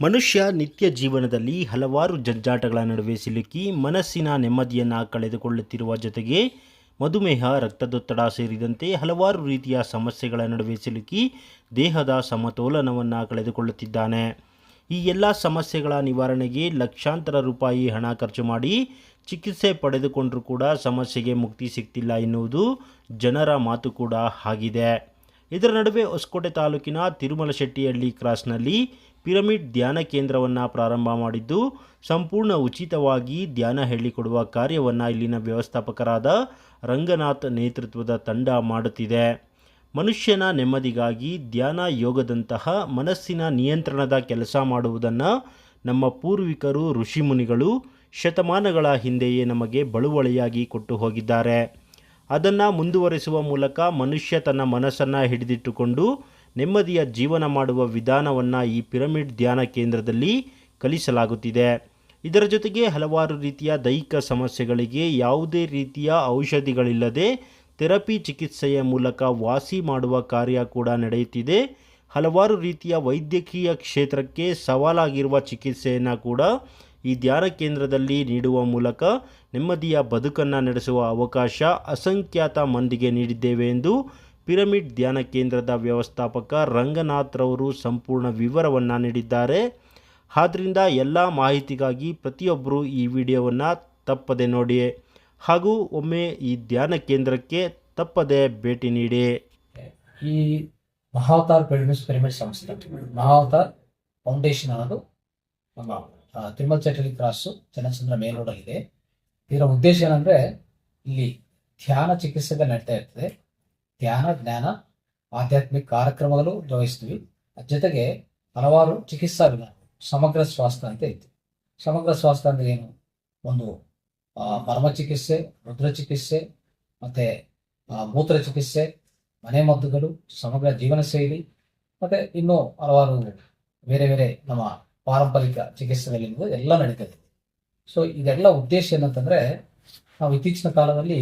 ಮನುಷ್ಯ ನಿತ್ಯ ಜೀವನದಲ್ಲಿ ಹಲವಾರು ಜಂಜಾಟಗಳ ನಡುವೆ ಸಿಲುಕಿ ಮನಸ್ಸಿನ ನೆಮ್ಮದಿಯನ್ನು ಕಳೆದುಕೊಳ್ಳುತ್ತಿರುವ ಜೊತೆಗೆ ಮಧುಮೇಹ, ರಕ್ತದೊತ್ತಡ ಸೇರಿದಂತೆ ಹಲವಾರು ರೀತಿಯ ಸಮಸ್ಯೆಗಳ ನಡುವೆ ಸಿಲುಕಿ ದೇಹದ ಸಮತೋಲನವನ್ನು ಕಳೆದುಕೊಳ್ಳುತ್ತಿದ್ದಾನೆ. ಈ ಎಲ್ಲ ಸಮಸ್ಯೆಗಳ ನಿವಾರಣೆಗೆ ಲಕ್ಷಾಂತರ ರೂಪಾಯಿ ಹಣ ಖರ್ಚು ಮಾಡಿ ಚಿಕಿತ್ಸೆ ಪಡೆದುಕೊಂಡರೂ ಕೂಡ ಸಮಸ್ಯೆಗೆ ಮುಕ್ತಿ ಸಿಗ್ತಿಲ್ಲ ಎನ್ನುವುದು ಜನರ ಮಾತು ಕೂಡ ಆಗಿದೆ. ಇದರ ನಡುವೆ ಹೊಸಕೋಟೆ ತಾಲೂಕಿನ ತಿರುಮಲಶೆಟ್ಟಿಹಳ್ಳಿ ಕ್ರಾಸ್ನಲ್ಲಿ ಪಿರಮಿಡ್ ಧ್ಯಾನ ಕೇಂದ್ರವನ್ನು ಪ್ರಾರಂಭ ಮಾಡಿದ್ದು, ಸಂಪೂರ್ಣ ಉಚಿತವಾಗಿ ಧ್ಯಾನ ಹೇಳಿಕೊಡುವ ಕಾರ್ಯವನ್ನು ಇಲ್ಲಿನ ವ್ಯವಸ್ಥಾಪಕರಾದ ರಂಗನಾಥ್ ನೇತೃತ್ವದ ತಂಡ ಮಾಡುತ್ತಿದೆ. ಮನುಷ್ಯನ ನೆಮ್ಮದಿಗಾಗಿ ಧ್ಯಾನ ಯೋಗದಂತಹ ಮನಸ್ಸಿನ ನಿಯಂತ್ರಣದ ಕೆಲಸ ಮಾಡುವುದನ್ನು ನಮ್ಮ ಪೂರ್ವಿಕರು, ಋಷಿಮುನಿಗಳು ಶತಮಾನಗಳ ಹಿಂದೆಯೇ ನಮಗೆ ಬಳುವಳಿಯಾಗಿ ಕೊಟ್ಟು ಹೋಗಿದ್ದಾರೆ. ಅದನ್ನು ಮುಂದುವರೆಸುವ ಮೂಲಕ ಮನುಷ್ಯ ತನ್ನ ಮನಸ್ಸನ್ನು ಹಿಡಿದಿಟ್ಟುಕೊಂಡು ನೆಮ್ಮದಿಯ ಜೀವನ ಮಾಡುವ ವಿಧಾನವನ್ನು ಈ ಪಿರಮಿಡ್ ಧ್ಯಾನ ಕೇಂದ್ರದಲ್ಲಿ ಕಲಿಸಲಾಗುತ್ತಿದೆ. ಇದರ ಜೊತೆಗೆ ಹಲವಾರು ರೀತಿಯ ದೈಹಿಕ ಸಮಸ್ಯೆಗಳಿಗೆ ಯಾವುದೇ ರೀತಿಯ ಔಷಧಿಗಳಿಲ್ಲದೆ ಥೆರಪಿ ಚಿಕಿತ್ಸೆಯ ಮೂಲಕ ವಾಸಿ ಮಾಡುವ ಕಾರ್ಯ ಕೂಡ ನಡೆಯುತ್ತಿದೆ. ಹಲವಾರು ರೀತಿಯ ವೈದ್ಯಕೀಯ ಕ್ಷೇತ್ರಕ್ಕೆ ಸವಾಲಾಗಿರುವ ಚಿಕಿತ್ಸೆಯನ್ನು ಕೂಡ ಈ ಧ್ಯಾನ ಕೇಂದ್ರದಲ್ಲಿ ನೀಡುವ ಮೂಲಕ ನೆಮ್ಮದಿಯ ಬದುಕನ್ನು ನಡೆಸುವ ಅವಕಾಶ ಅಸಂಖ್ಯಾತ ಮಂದಿಗೆ ನೀಡಿದ್ದೇವೆ ಎಂದು ಪಿರಮಿಡ್ ಧ್ಯಾನ ಕೇಂದ್ರದ ವ್ಯವಸ್ಥಾಪಕ ರಂಗನಾಥ್ರವರು ಸಂಪೂರ್ಣ ವಿವರವನ್ನು ನೀಡಿದ್ದಾರೆ. ಆದ್ದರಿಂದ ಎಲ್ಲ ಮಾಹಿತಿಗಾಗಿ ಪ್ರತಿಯೊಬ್ಬರೂ ಈ ವಿಡಿಯೋವನ್ನು ತಪ್ಪದೆ ನೋಡಿ. ಹಾಗೂ ಒಮ್ಮೆ ಈ ಧ್ಯಾನ ಕೇಂದ್ರಕ್ಕೆ ತಪ್ಪದೆ ಭೇಟಿ ನೀಡಿ. ಈ ಮಹಾವತಾರ್ ಪಿರಮಿಡ್ ಪಿರಮಿಡ್ ಸಂಸ್ಥೆ, ಮಹಾವತಾರ್ ಫೌಂಡೇಶನ್ ಅನ್ನೋದು ನಮ್ಮ ತಿರುಮಲ ಚಟಲಿ ಕ್ರಾಸು ಚನ್ನಚಂದ್ರ ಮೇಲ್ ರೋಡಲ್ಲಿದೆ ಇದರ ಉದ್ದೇಶ ಏನಂದ್ರೆ ಇಲ್ಲಿ ಧ್ಯಾನ ಚಿಕಿತ್ಸೆಗಳು ನಡೀತಾ ಇರ್ತದೆ. ಧ್ಯಾನ ಜ್ಞಾನ, ಆಧ್ಯಾತ್ಮಿಕ ಕಾರ್ಯಕ್ರಮಗಳು ನಿರ್ವಹಿಸ್ತೀವಿ ಜೊತೆಗೆ ಹಲವಾರು ಚಿಕಿತ್ಸಾ ವಿಧಾನ, ಸಮಗ್ರ ಸ್ವಾಸ್ಥ್ಯ ಅಂತ ಇತ್ತು ಸಮಗ್ರ ಸ್ವಾಸ್ಥ್ಯ ಅಂದ್ರೆ ಏನು? ಒಂದು ಮರ್ಮ ಚಿಕಿತ್ಸೆ, ರುದ್ರ ಚಿಕಿತ್ಸೆ, ಮತ್ತೆ ಮೂತ್ರ ಚಿಕಿತ್ಸೆ, ಮನೆ ಮದ್ದುಗಳು, ಸಮಗ್ರ ಜೀವನ ಶೈಲಿ, ಮತ್ತೆ ಇನ್ನೂ ಹಲವಾರು ಬೇರೆ ಬೇರೆ ನಮ್ಮ ಪಾರಂಪರಿಕ ಚಿಕಿತ್ಸೆಗಳಲ್ಲಿ ಎಲ್ಲ ನಡೀತದೆ. ಸೊ ಇದೆಲ್ಲ ಉದ್ದೇಶ ಏನಂತಂದ್ರೆ, ನಾವು ಇತ್ತೀಚಿನ ಕಾಲದಲ್ಲಿ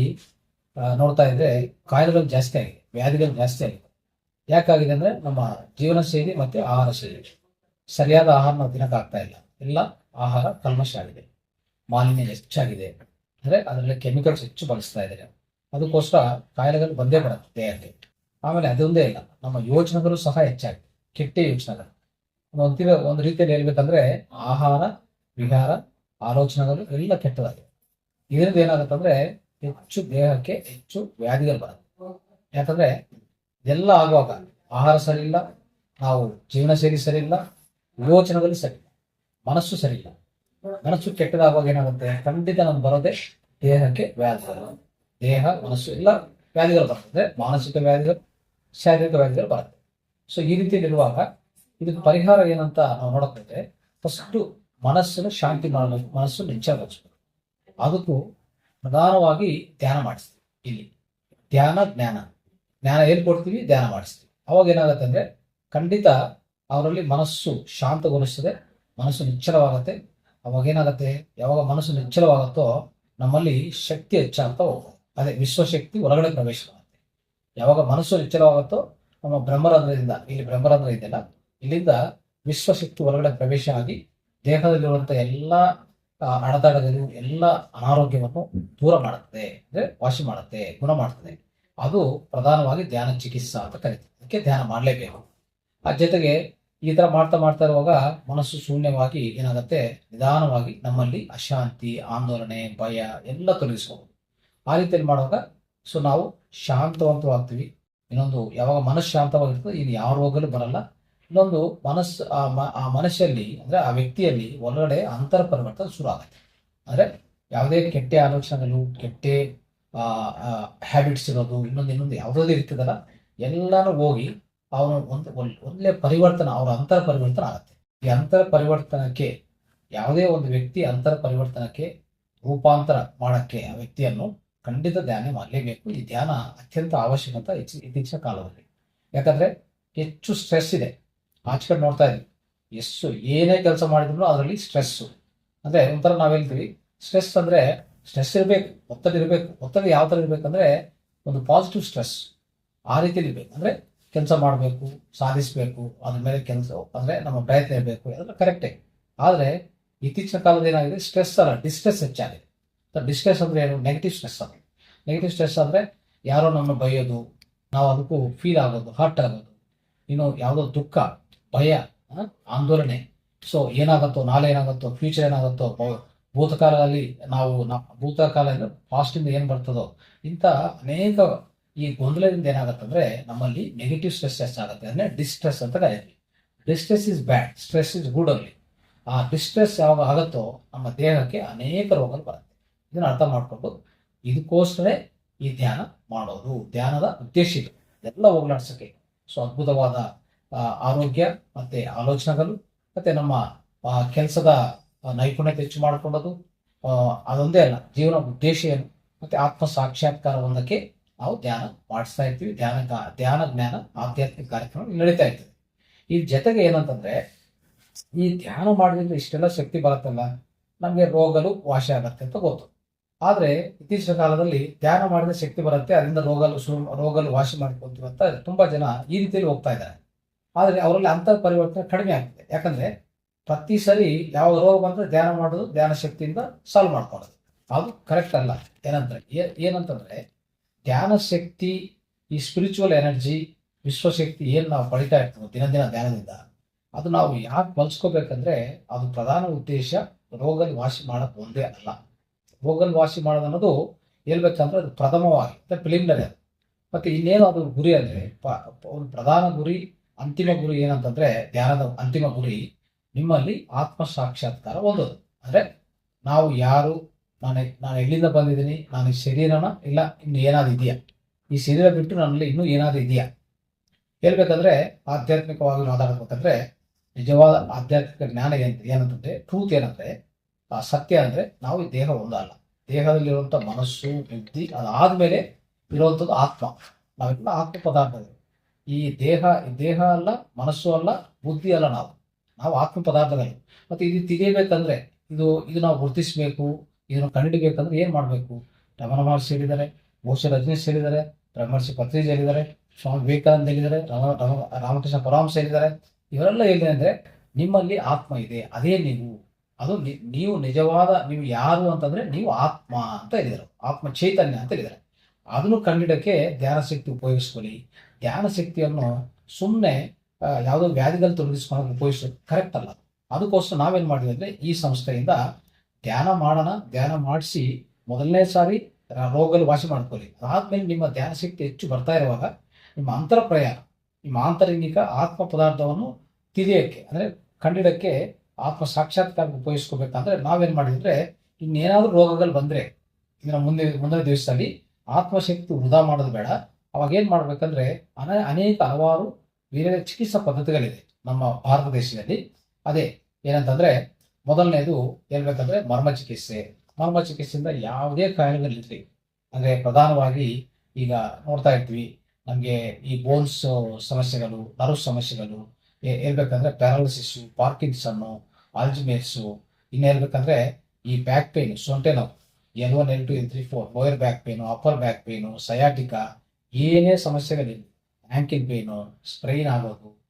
ನೋಡ್ತಾ ಇದ್ರೆ ಕಾಯಿಲೆಗಳು ಜಾಸ್ತಿ ಆಗಿದೆ, ವ್ಯಾಧಿಗಳು ಜಾಸ್ತಿ ಆಗಿದೆ. ಯಾಕಾಗಿದೆ ಅಂದ್ರೆ ನಮ್ಮ ಜೀವನ ಶೈಲಿ ಮತ್ತೆ ಆಹಾರ ಶೈಲಿ. ಸರಿಯಾದ ಆಹಾರ ನಾವು ತಿನ್ನಕ್ಕಾಗ್ತಾ ಇಲ್ಲ. ಎಲ್ಲ ಆಹಾರ ಕಲ್ಮಶ ಆಗಿದೆ. ಮಾಲಿನ್ಯ ಹೆಚ್ಚಾಗಿದೆ. ಅಂದ್ರೆ ಅದರಲ್ಲಿ ಕೆಮಿಕಲ್ಸ್ ಹೆಚ್ಚು ಬಳಸ್ತಾ ಇದ್ದಾರೆ. ಅದಕ್ಕೋಸ್ಕರ ಕಾಯಿಲೆಗಳು ಬಂದೇ ಬರುತ್ತೆ ದೇಹಕ್ಕೆ ಆಮೇಲೆ ಅದೊಂದೇ ಇಲ್ಲ, ನಮ್ಮ ಯೋಚನೆಗಳು ಸಹ ಹೆಚ್ಚಾಗಿದೆ. ಕೆಟ್ಟ ಯೋಚನೆಗಳು ಒಂದು ಒಂದು ರೀತಿಯಲ್ಲಿ ಹೇಳ್ಬೇಕಂದ್ರೆ ಆಹಾರ, ವಿಹಾರ, ಆಲೋಚನೆಗಳು ಎಲ್ಲ ಕೆಟ್ಟದಾಗಿದೆ. ಇದರಿಂದ ಏನಾಗುತ್ತಂದ್ರೆ ಹೆಚ್ಚು ದೇಹಕ್ಕೆ ಹೆಚ್ಚು ವ್ಯಾಧಿಗಳು ಬರುತ್ತೆ. ಯಾಕಂದ್ರೆ ಎಲ್ಲ ಆಗುವಾಗ ಆಹಾರ ಸರಿಯಿಲ್ಲ, ನಾವು ಜೀವನ ಶೈಲಿ ಸರಿ ಇಲ್ಲ ಯೋಚನೆಗಳು ಸರಿ ಇಲ್ಲ ಮನಸ್ಸು ಸರಿಯಿಲ್ಲ. ಮನಸ್ಸು ಕೆಟ್ಟದಾಗುವಾಗ ಏನಾಗುತ್ತೆ? ಖಂಡಿತ ನಮ್ಗೆ ಬರೋದೇ ದೇಹಕ್ಕೆ ವ್ಯಾಧಿ ದೇಹ, ಮನಸ್ಸು ಎಲ್ಲ ವ್ಯಾಧಿಗಳು ಬರ್ತದೆ ಮಾನಸಿಕ ವ್ಯಾಧಿಗಳು, ಶಾರೀರಿಕ ವ್ಯಾಧಿಗಳು ಬರುತ್ತೆ. ಸೊ ಈ ರೀತಿಯಲ್ಲಿರುವಾಗ ಇದಕ್ಕೆ ಪರಿಹಾರ ಏನಂತ ನಾವು ನೋಡಕ್ಕೆ ಫಸ್ಟು ಮನಸ್ಸನ್ನು ಶಾಂತಿ ಮಾಡಬೇಕು ಮನಸ್ಸು ನೆಚ್ಚಾಗಬೇಕು ಅದಕ್ಕೂ ಪ್ರಧಾನವಾಗಿ ಧ್ಯಾನ ಮಾಡಿಸ್ತೀವಿ ಇಲ್ಲಿ. ಧ್ಯಾನ, ಜ್ಞಾನ. ಜ್ಞಾನ ಏನು ಕೊಡ್ತೀವಿ? ಧ್ಯಾನ ಮಾಡಿಸ್ತೀವಿ. ಅವಾಗ ಏನಾಗುತ್ತೆ ಅಂದ್ರೆ ಖಂಡಿತ ಅವರಲ್ಲಿ ಮನಸ್ಸು ಶಾಂತಗೊಳಿಸ್ತದೆ, ಮನಸ್ಸು ನಿಚ್ಚಲವಾಗುತ್ತೆ ಅವಾಗ ಏನಾಗುತ್ತೆ? ಯಾವಾಗ ಮನಸ್ಸು ನಿಚ್ಚಲವಾಗುತ್ತೋ ನಮ್ಮಲ್ಲಿ ಶಕ್ತಿ ಹೆಚ್ಚಾಗ್ತಾ ಹೋಗುತ್ತೆ. ಅದೇ ವಿಶ್ವಶಕ್ತಿ ಹೊರಗಡೆ ಪ್ರವೇಶ ಮಾಡುತ್ತೆ. ಯಾವಾಗ ಮನಸ್ಸು ನಿಚ್ಚಲವಾಗುತ್ತೋ ನಮ್ಮ ಬ್ರಹ್ಮರಂಧ್ರದಿಂದ, ಇಲ್ಲಿ ಬ್ರಹ್ಮರಂಧ್ರ ಇದೆಯಲ್ಲ, ಇಲ್ಲಿಂದ ವಿಶ್ವಶಕ್ತಿ ಹೊರಗಡೆ ಪ್ರವೇಶ ಆಗಿ ದೇಹದಲ್ಲಿರುವಂತಹ ಎಲ್ಲ ಅಡೆತಡೆಗಳು ಎಲ್ಲ ಅನಾರೋಗ್ಯವನ್ನು ದೂರ ಮಾಡುತ್ತದೆ ಅಂದ್ರೆ ವಾಸಿ ಮಾಡುತ್ತೆ, ಗುಣ ಮಾಡುತ್ತದೆ ಅದು ಪ್ರಧಾನವಾಗಿ ಧ್ಯಾನ ಚಿಕಿತ್ಸಾ ಅಂತ ಕರಿತೀವಿ ಅದಕ್ಕೆ ಧ್ಯಾನ ಮಾಡಲೇಬೇಕು. ಆ ಜೊತೆಗೆ ಈ ಥರ ಮಾಡ್ತಾ ಮಾಡ್ತಾ ಇರುವಾಗ ಮನಸ್ಸು ಶೂನ್ಯವಾಗಿ ಏನಾಗುತ್ತೆ? ನಿಧಾನವಾಗಿ ನಮ್ಮಲ್ಲಿ ಅಶಾಂತಿ, ಆಂದೋಲನೆ, ಭಯ ಎಲ್ಲ ತೊಲಗಿಸ್ಕೋಬಹುದು ಆ ರೀತಿಯಲ್ಲಿ ಮಾಡುವಾಗ ಸೊ ನಾವು ಶಾಂತವಂತವಾಗ್ತೀವಿ. ಇನ್ನೊಂದು ಯಾವಾಗ ಮನಸ್ಸು ಶಾಂತವಾಗಿರ್ತದೆ, ಇನ್ನು ಯಾವ ರೋಗಗಳು ಬರಲ್ಲ. ಇನ್ನೊಂದು ಮನಸ್ಸು, ಆ ಮನಸ್ಸಲ್ಲಿ, ಅಂದ್ರೆ ಆ ವ್ಯಕ್ತಿಯಲ್ಲಿ ಒಳಗಡೆ ಅಂತರ ಪರಿವರ್ತನೆ ಶುರು ಆಗುತ್ತೆ. ಅಂದ್ರೆ ಯಾವುದೇ ಕೆಟ್ಟ ಆಲೋಚನೆಗಳು, ಕೆಟ್ಟ ಹ್ಯಾಬಿಟ್ಸ್ ಇರೋದು, ಇನ್ನೊಂದು ಇನ್ನೊಂದು ಯಾವುದೇ ಇರ್ತದಲ್ಲ, ಎಲ್ಲಾನು ಹೋಗಿ ಅವನು ಒಂದು ಒಳ್ಳೆ ಪರಿವರ್ತನೆ, ಅವರ ಅಂತರ ಪರಿವರ್ತನೆ ಆಗುತ್ತೆ. ಈ ಅಂತರ ಪರಿವರ್ತನಕ್ಕೆ ಯಾವುದೇ ಒಂದು ವ್ಯಕ್ತಿ ಅಂತರ ಪರಿವರ್ತನಕ್ಕೆ ರೂಪಾಂತರ ಮಾಡಕ್ಕೆ ಆ ವ್ಯಕ್ತಿಯನ್ನು ಖಂಡಿತ ಧ್ಯಾನ ಮಾಡಲೇಬೇಕು. ಈ ಧ್ಯಾನ ಅತ್ಯಂತ ಅವಶ್ಯಕ ಅಂತ ಇತ್ತೀ- ಇತ್ತೀಚಿನ ಕಾಲದಲ್ಲಿ. ಯಾಕಂದ್ರೆ ಹೆಚ್ಚು ಸ್ಟ್ರೆಸ್ ಇದೆ. ಆಚೆ ನೋಡ್ತಾ ಇದ್ವಿ ಎಷ್ಟು ಏನೇ ಕೆಲಸ ಮಾಡಿದ್ರು ಅದರಲ್ಲಿ ಸ್ಟ್ರೆಸ್ಸು. ಅಂದರೆ ಒಂಥರ ನಾವು ಹೇಳ್ತೀವಿ, ಸ್ಟ್ರೆಸ್ ಅಂದರೆ ಸ್ಟ್ರೆಸ್ ಇರಬೇಕು, ಒತ್ತಡ ಇರಬೇಕು. ಒತ್ತಡ ಯಾವ ಥರ ಇರಬೇಕಂದ್ರೆ ಒಂದು ಪಾಸಿಟಿವ್ ಸ್ಟ್ರೆಸ್ ಆ ರೀತಿಯಲ್ಲಿ ಇರಬೇಕು. ಅಂದರೆ ಕೆಲಸ ಮಾಡಬೇಕು, ಸಾಧಿಸಬೇಕು, ಅದ್ರ ಮೇಲೆ ಕೆಲಸ, ಅಂದರೆ ನಮ್ಮ ಪ್ರಯತ್ನ ಇರಬೇಕು ಎಲ್ಲ ಕರೆಕ್ಟೇ. ಆದರೆ ಇತ್ತೀಚಿನ ಕಾಲದ ಏನಾಗಿದೆ, ಸ್ಟ್ರೆಸ್ ಅಲ್ಲ, ಡಿಸ್ಟ್ರೆಸ್ ಹೆಚ್ಚಾಗಿದೆ. ಡಿಸ್ಟ್ರೆಸ್ ಅಂದರೆ ಏನು? ನೆಗೆಟಿವ್ ಸ್ಟ್ರೆಸ್ ಅದು. ನೆಗೆಟಿವ್ ಸ್ಟ್ರೆಸ್ ಅಂದರೆ ಯಾರೋ ನಮ್ಮನ್ನು ಬೈಯೋದು, ನಾವು ಅದಕ್ಕೂ ಫೀಲ್ ಆಗೋದು ಹರ್ಟ್ ಆಗೋದು, ಇನ್ನು ಯಾವುದೋ ದುಃಖ ಭಯ ಆಂದೋಲನೆ. ಸೊ ಏನಾಗುತ್ತೋ, ನಾಳೆ ಏನಾಗುತ್ತೋ ಫ್ಯೂಚರ್ ಏನಾಗುತ್ತೋ ಭೂತಕಾಲದಲ್ಲಿ ನಾವು ಭೂತಕಾಲ ಪಾಸ್ಟಿಂದ ಏನು ಬರ್ತದೋ, ಇಂಥ ಅನೇಕ ಈ ಗೊಂದಲದಿಂದ ಏನಾಗುತ್ತೆ ಅಂದರೆ ನಮ್ಮಲ್ಲಿ ನೆಗೆಟಿವ್ ಸ್ಟ್ರೆಸ್ ಆಗುತ್ತೆ. ಅಂದರೆ ಡಿಸ್ಟ್ರೆಸ್ ಅಂತ ಕರೀತೀವಿ. Distress is bad stress is good ಅಲ್ಲಿ ಆ ಡಿಸ್ಟ್ರೆಸ್ ಯಾವಾಗ ಆಗುತ್ತೋ, ನಮ್ಮ ದೇಹಕ್ಕೆ ಅನೇಕ ರೋಗಗಳು ಬರುತ್ತೆ. ಇದನ್ನು ಅರ್ಥ ಮಾಡಿಕೊಂಡು ಇದಕ್ಕೋಸ್ಕರ ಈ ಧ್ಯಾನ ಮಾಡೋದು. ಧ್ಯಾನದ ಉದ್ದೇಶ ಇದು. ಎಲ್ಲ ಹೋಗ್ಲಾಡ್ಸೋಕ್ಕೆ ಸೊ ಅದ್ಭುತವಾದ ಆರೋಗ್ಯ ಮತ್ತೆ ಆಲೋಚನೆಗಳು ಮತ್ತೆ ನಮ್ಮ ಕೆಲಸದ ನೈಪುಣ್ಯತೆ ಹೆಚ್ಚು ಮಾಡಿಕೊಳ್ಳೋದು ಅದೊಂದೇ ಅಲ್ಲ, ಜೀವನ ಉದ್ದೇಶ ಏನು ಮತ್ತೆ ಆತ್ಮ ಸಾಕ್ಷಾತ್ಕಾರ ಒಂದಕ್ಕೆ ನಾವು ಧ್ಯಾನ ಮಾಡಿಸ್ತಾ ಇರ್ತೀವಿ. ಧ್ಯಾನ ಧ್ಯಾನ ಜ್ಞಾನ ಆಧ್ಯಾತ್ಮಿಕ ಕಾರ್ಯಕ್ರಮ ನಡೀತಾ ಇರ್ತದೆ. ಈ ಜೊತೆಗೆ ಏನಂತಂದ್ರೆ, ಈ ಧ್ಯಾನ ಮಾಡಿದ್ರೆ ಇಷ್ಟೆಲ್ಲ ಶಕ್ತಿ ಬರುತ್ತಲ್ಲ, ನಮಗೆ ರೋಗಗಳು ವಾಸಿ ಆಗತ್ತೆ ಅಂತ ಗೊತ್ತು. ಆದರೆ ಇತ್ತೀಚಿನ ಕಾಲದಲ್ಲಿ ಧ್ಯಾನ ಮಾಡಿದ್ರೆ ಶಕ್ತಿ ಬರುತ್ತೆ, ಅದರಿಂದ ರೋಗಲು ಶುರು, ರೋಗಲು ವಾಸಿ ಮಾಡ್ಕೊತೀವಿ ಅಂತ ತುಂಬಾ ಜನ ಈ ರೀತಿಯಲ್ಲಿ ಹೋಗ್ತಾ ಇದ್ದಾರೆ. ಆದ್ರೆ ಅವರಲ್ಲಿ ಅಂತ ಪರಿವರ್ತನೆ ಕಡಿಮೆ ಆಗ್ತದೆ ಯಾಕಂದರೆ ಪ್ರತಿ ಸರಿ ಯಾವ ರೋಗ ಬಂದರೆ ಧ್ಯಾನ ಮಾಡೋದು, ಧ್ಯಾನ ಶಕ್ತಿಯಿಂದ ಸಾಲ್ವ್ ಮಾಡ್ಕೊಳ್ಳೋದು. ಅದು ಕರೆಕ್ಟ್ ಅಲ್ಲ. ಏನಂದ್ರೆ ಏನಂತಂದರೆ ಧ್ಯಾನ ಶಕ್ತಿ, ಈ ಸ್ಪಿರಿಚುವಲ್ ಎನರ್ಜಿ ವಿಶ್ವಶಕ್ತಿ ಏನು ನಾವು ಪಡಿತಾ ಇರ್ತೀವಿ ದಿನ ದಿನ ಧ್ಯಾನದಿಂದ, ಅದು ನಾವು ಯಾಕೆ ಬಳಸ್ಕೋಬೇಕಂದ್ರೆ ಅದು ಪ್ರಧಾನ ಉದ್ದೇಶ ರೋಗಲ್ ವಾಸಿ ಮಾಡೋದು ಒಂದೇ ಅಲ್ಲ. ರೋಗಲ್ ವಾಸಿ ಮಾಡೋದು ಅನ್ನೋದು ಹೇಳ್ಬೇಕಂದ್ರೆ ಅದು ಪ್ರಥಮವಾಗಿ ಪ್ರಿಲಿಮಿನರಿ ಅದು. ಮತ್ತು ಇನ್ನೇನು ಅದು ಗುರಿ ಅಂದರೆ ಒಂದು ಪ್ರಧಾನ ಗುರಿ ಅಂತಿಮ ಗುರಿ ಏನಂತಂದ್ರೆ ಧ್ಯಾನದ ಅಂತಿಮ ಗುರಿ ನಿಮ್ಮಲ್ಲಿ ಆತ್ಮ ಸಾಕ್ಷಾತ್ಕಾರ ಹೊಂದೋದು. ಅಂದ್ರೆ ನಾವು ಯಾರು, ನಾನು ನಾನು ಎಲ್ಲಿಂದ ಬಂದಿದ್ದೀನಿ, ನಾನು ಈ ಶರೀರನ ಇಲ್ಲ, ಇನ್ನು ಏನಾದ್ರು ಇದೆಯಾ ಈ ಶರೀರ ಬಿಟ್ಟು ನನ್ನಲ್ಲಿ ಇನ್ನೂ ಏನಾದ್ರು ಇದೆಯಾ ಹೇಳ್ಬೇಕಂದ್ರೆ ಆಧ್ಯಾತ್ಮಿಕವಾಗಿ ಮಾತಾಡಬೇಕಂದ್ರೆ ನಿಜವಾದ ಆಧ್ಯಾತ್ಮಿಕ ಜ್ಞಾನ ಏನ್, ಏನಂತಂದ್ರೆ ಟ್ರೂತ್ ಏನಂದ್ರೆ, ಆ ಸತ್ಯ ಅಂದ್ರೆ ನಾವು ಈ ದೇಹ ಒಂದಲ್ಲ ದೇಹದಲ್ಲಿರುವಂಥ ಮನಸ್ಸು, ಬುದ್ಧಿ ಅದಾದ್ಮೇಲೆ ಇರುವಂಥದ್ದು ಆತ್ಮ. ನಾವೆಲ್ಲ ಆತ್ಮ ಪದಾರ್ಥಗಳು ಈ ದೇಹ ದೇಹ ಅಲ್ಲ, ಮನಸ್ಸು ಅಲ್ಲ, ಬುದ್ಧಿ ಅಲ್ಲ ನಾವು. ನಾವು ಆತ್ಮ ಪದಾರ್ಥಗಳು ಮತ್ತೆ ಇದು ತಿಳಿಯಬೇಕಂದ್ರೆ, ಇದು ಇದು ನಾವು ಗುರುತಿಸಬೇಕು, ಇದನ್ನು ಕಂಡಿಡಬೇಕಂದ್ರೆ ಏನು ಮಾಡಬೇಕು? ರಮಣ ಮಹರ್ಷಿ ಹೇಳಿದ್ದಾರೆ ಬಹುಶಃ ರಜನೀಶ್ ಹೇಳಿದ್ದಾರೆ, ಬ್ರಹ್ಮರ್ಷಿ ಪತ್ರಿಜ್ ಹೇಳಿದ್ದಾರೆ, ಸ್ವಾಮಿ ವಿವೇಕಾನಂದ ಹೇಳಿದ್ದಾರೆ, ರಾಮ, ರಾಮ- ರಾಮಕೃಷ್ಣ ಪರಮಹಂಸ ಹೇಳಿದ್ದಾರೆ. ಇವರೆಲ್ಲ ಹೇಳಿದೆ ಅಂದ್ರೆ, ನಿಮ್ಮಲ್ಲಿ ಆತ್ಮ ಇದೆ, ಅದೇ ನೀವು. ಅದು ನೀವು ನಿಜವಾದ, ನೀವು ಯಾರು ಅಂತಂದ್ರೆ, ನೀವು ಆತ್ಮ ಅಂತ ಹೇಳಿದರು. ಆತ್ಮ ಚೈತನ್ಯ ಅಂತ ಹೇಳಿದ್ದಾರೆ. ಅದನ್ನು ಕಂಡಿಡಕ್ಕೆ ಧ್ಯಾನ ಶಕ್ತಿ ಉಪಯೋಗಿಸ್ಕೊಳ್ಳಿ. ಧ್ಯಾನ ಶಕ್ತಿಯನ್ನು ಸುಮ್ಮನೆ ಯಾವುದೋ ವ್ಯಾಧಿಗಳು ತೊಡಗಿಸ್ಕೊಂಡು ಉಪಯೋಗಿಸೋದು ಕರೆಕ್ಟ್ ಅಲ್ಲ. ಅದಕ್ಕೋಸ್ಕರ ನಾವೇನು ಮಾಡಿದ್ವಿ ಅಂದರೆ ಈ ಸಂಸ್ಥೆಯಿಂದ ಧ್ಯಾನ ಮಾಡೋಣ, ಧ್ಯಾನ ಮಾಡಿಸಿ ಮೊದಲನೇ ಸಾರಿ ರೋಗಲ್ಲಿ ವಾಸಿ ಮಾಡ್ಕೊಳ್ಳಿ. ಅದಾದ್ಮೇಲೆ ನಿಮ್ಮ ಧ್ಯಾನ ಶಕ್ತಿ ಹೆಚ್ಚು ಬರ್ತಾ ಇರುವಾಗ ನಿಮ್ಮ ಅಂತರ ಪ್ರಯಾಣ ನಿಮ್ಮ ಆಂತರಿಕ ಆತ್ಮ ಪದಾರ್ಥವನ್ನು ತಿಳಿಯೋಕ್ಕೆ, ಅಂದರೆ ಕಂಡಿಡಕ್ಕೆ ಆತ್ಮ ಸಾಕ್ಷಾತ್ಕಾರ ಉಪಯೋಗಿಸ್ಕೋಬೇಕಂದ್ರೆ ನಾವೇನು ಮಾಡಿದ್ರೆ ಇನ್ನೇನಾದರೂ ರೋಗಗಳು ಬಂದರೆ ಇದರ ಮುಂದೆ, ಮುಂದಿನ ದಿವಸದಲ್ಲಿ ಆತ್ಮಶಕ್ತಿ ವೃಧಾ ಮಾಡೋದು ಬೇಡ. ಅವಾಗ ಏನು ಮಾಡಬೇಕಂದ್ರೆ ಅನೇ, ಅನೇಕ ಹಲವಾರು ಬೇರೆ ಚಿಕಿತ್ಸಾ ಪದ್ಧತಿಗಳಿದೆ ನಮ್ಮ ಭಾರತ ದೇಶದಲ್ಲಿ. ಅದೇ ಏನಂತಂದ್ರೆ ಮೊದಲನೇದು ಹೇಳ್ಬೇಕಂದ್ರೆ ಮರ್ಮ ಚಿಕಿತ್ಸೆ. ಮರ್ಮ ಚಿಕಿತ್ಸೆಯಿಂದ ಯಾವುದೇ ಕಾಯಿಲೆಗಳಿರಲಿ. ಅಂದ್ರೆ ಪ್ರಧಾನವಾಗಿ ಈಗ ನೋಡ್ತಾ ಇರ್ತೀವಿ, ನಮಗೆ ಈ ಬೋನ್ಸ್ ಸಮಸ್ಯೆಗಳು ನರ್ವ್ ಸಮಸ್ಯೆಗಳು ಹೇಳ್ಬೇಕಂದ್ರೆ ಪ್ಯಾರಾಲಿಸಿಸ್, ಪಾರ್ಕಿನ್ಸನ್ನು ಆಲ್ಜಿಮೇರ್ಸು ಇನ್ನು ಹೇಳ್ಬೇಕಂದ್ರೆ ಈ ಬ್ಯಾಕ್ ಪೇನ್, ಸೊಂಟೆ ನೋವು, L one, L two, L three, four, lower back pain, upper back pain, sciatica ಏನೇ ಸಮಸ್ಯೆಗಳಿರಲಿ ಆ್ಯಂಕಿಂಗ್ ಪೇನು ಸ್ಪ್ರೈನ್ ಆಗೋದು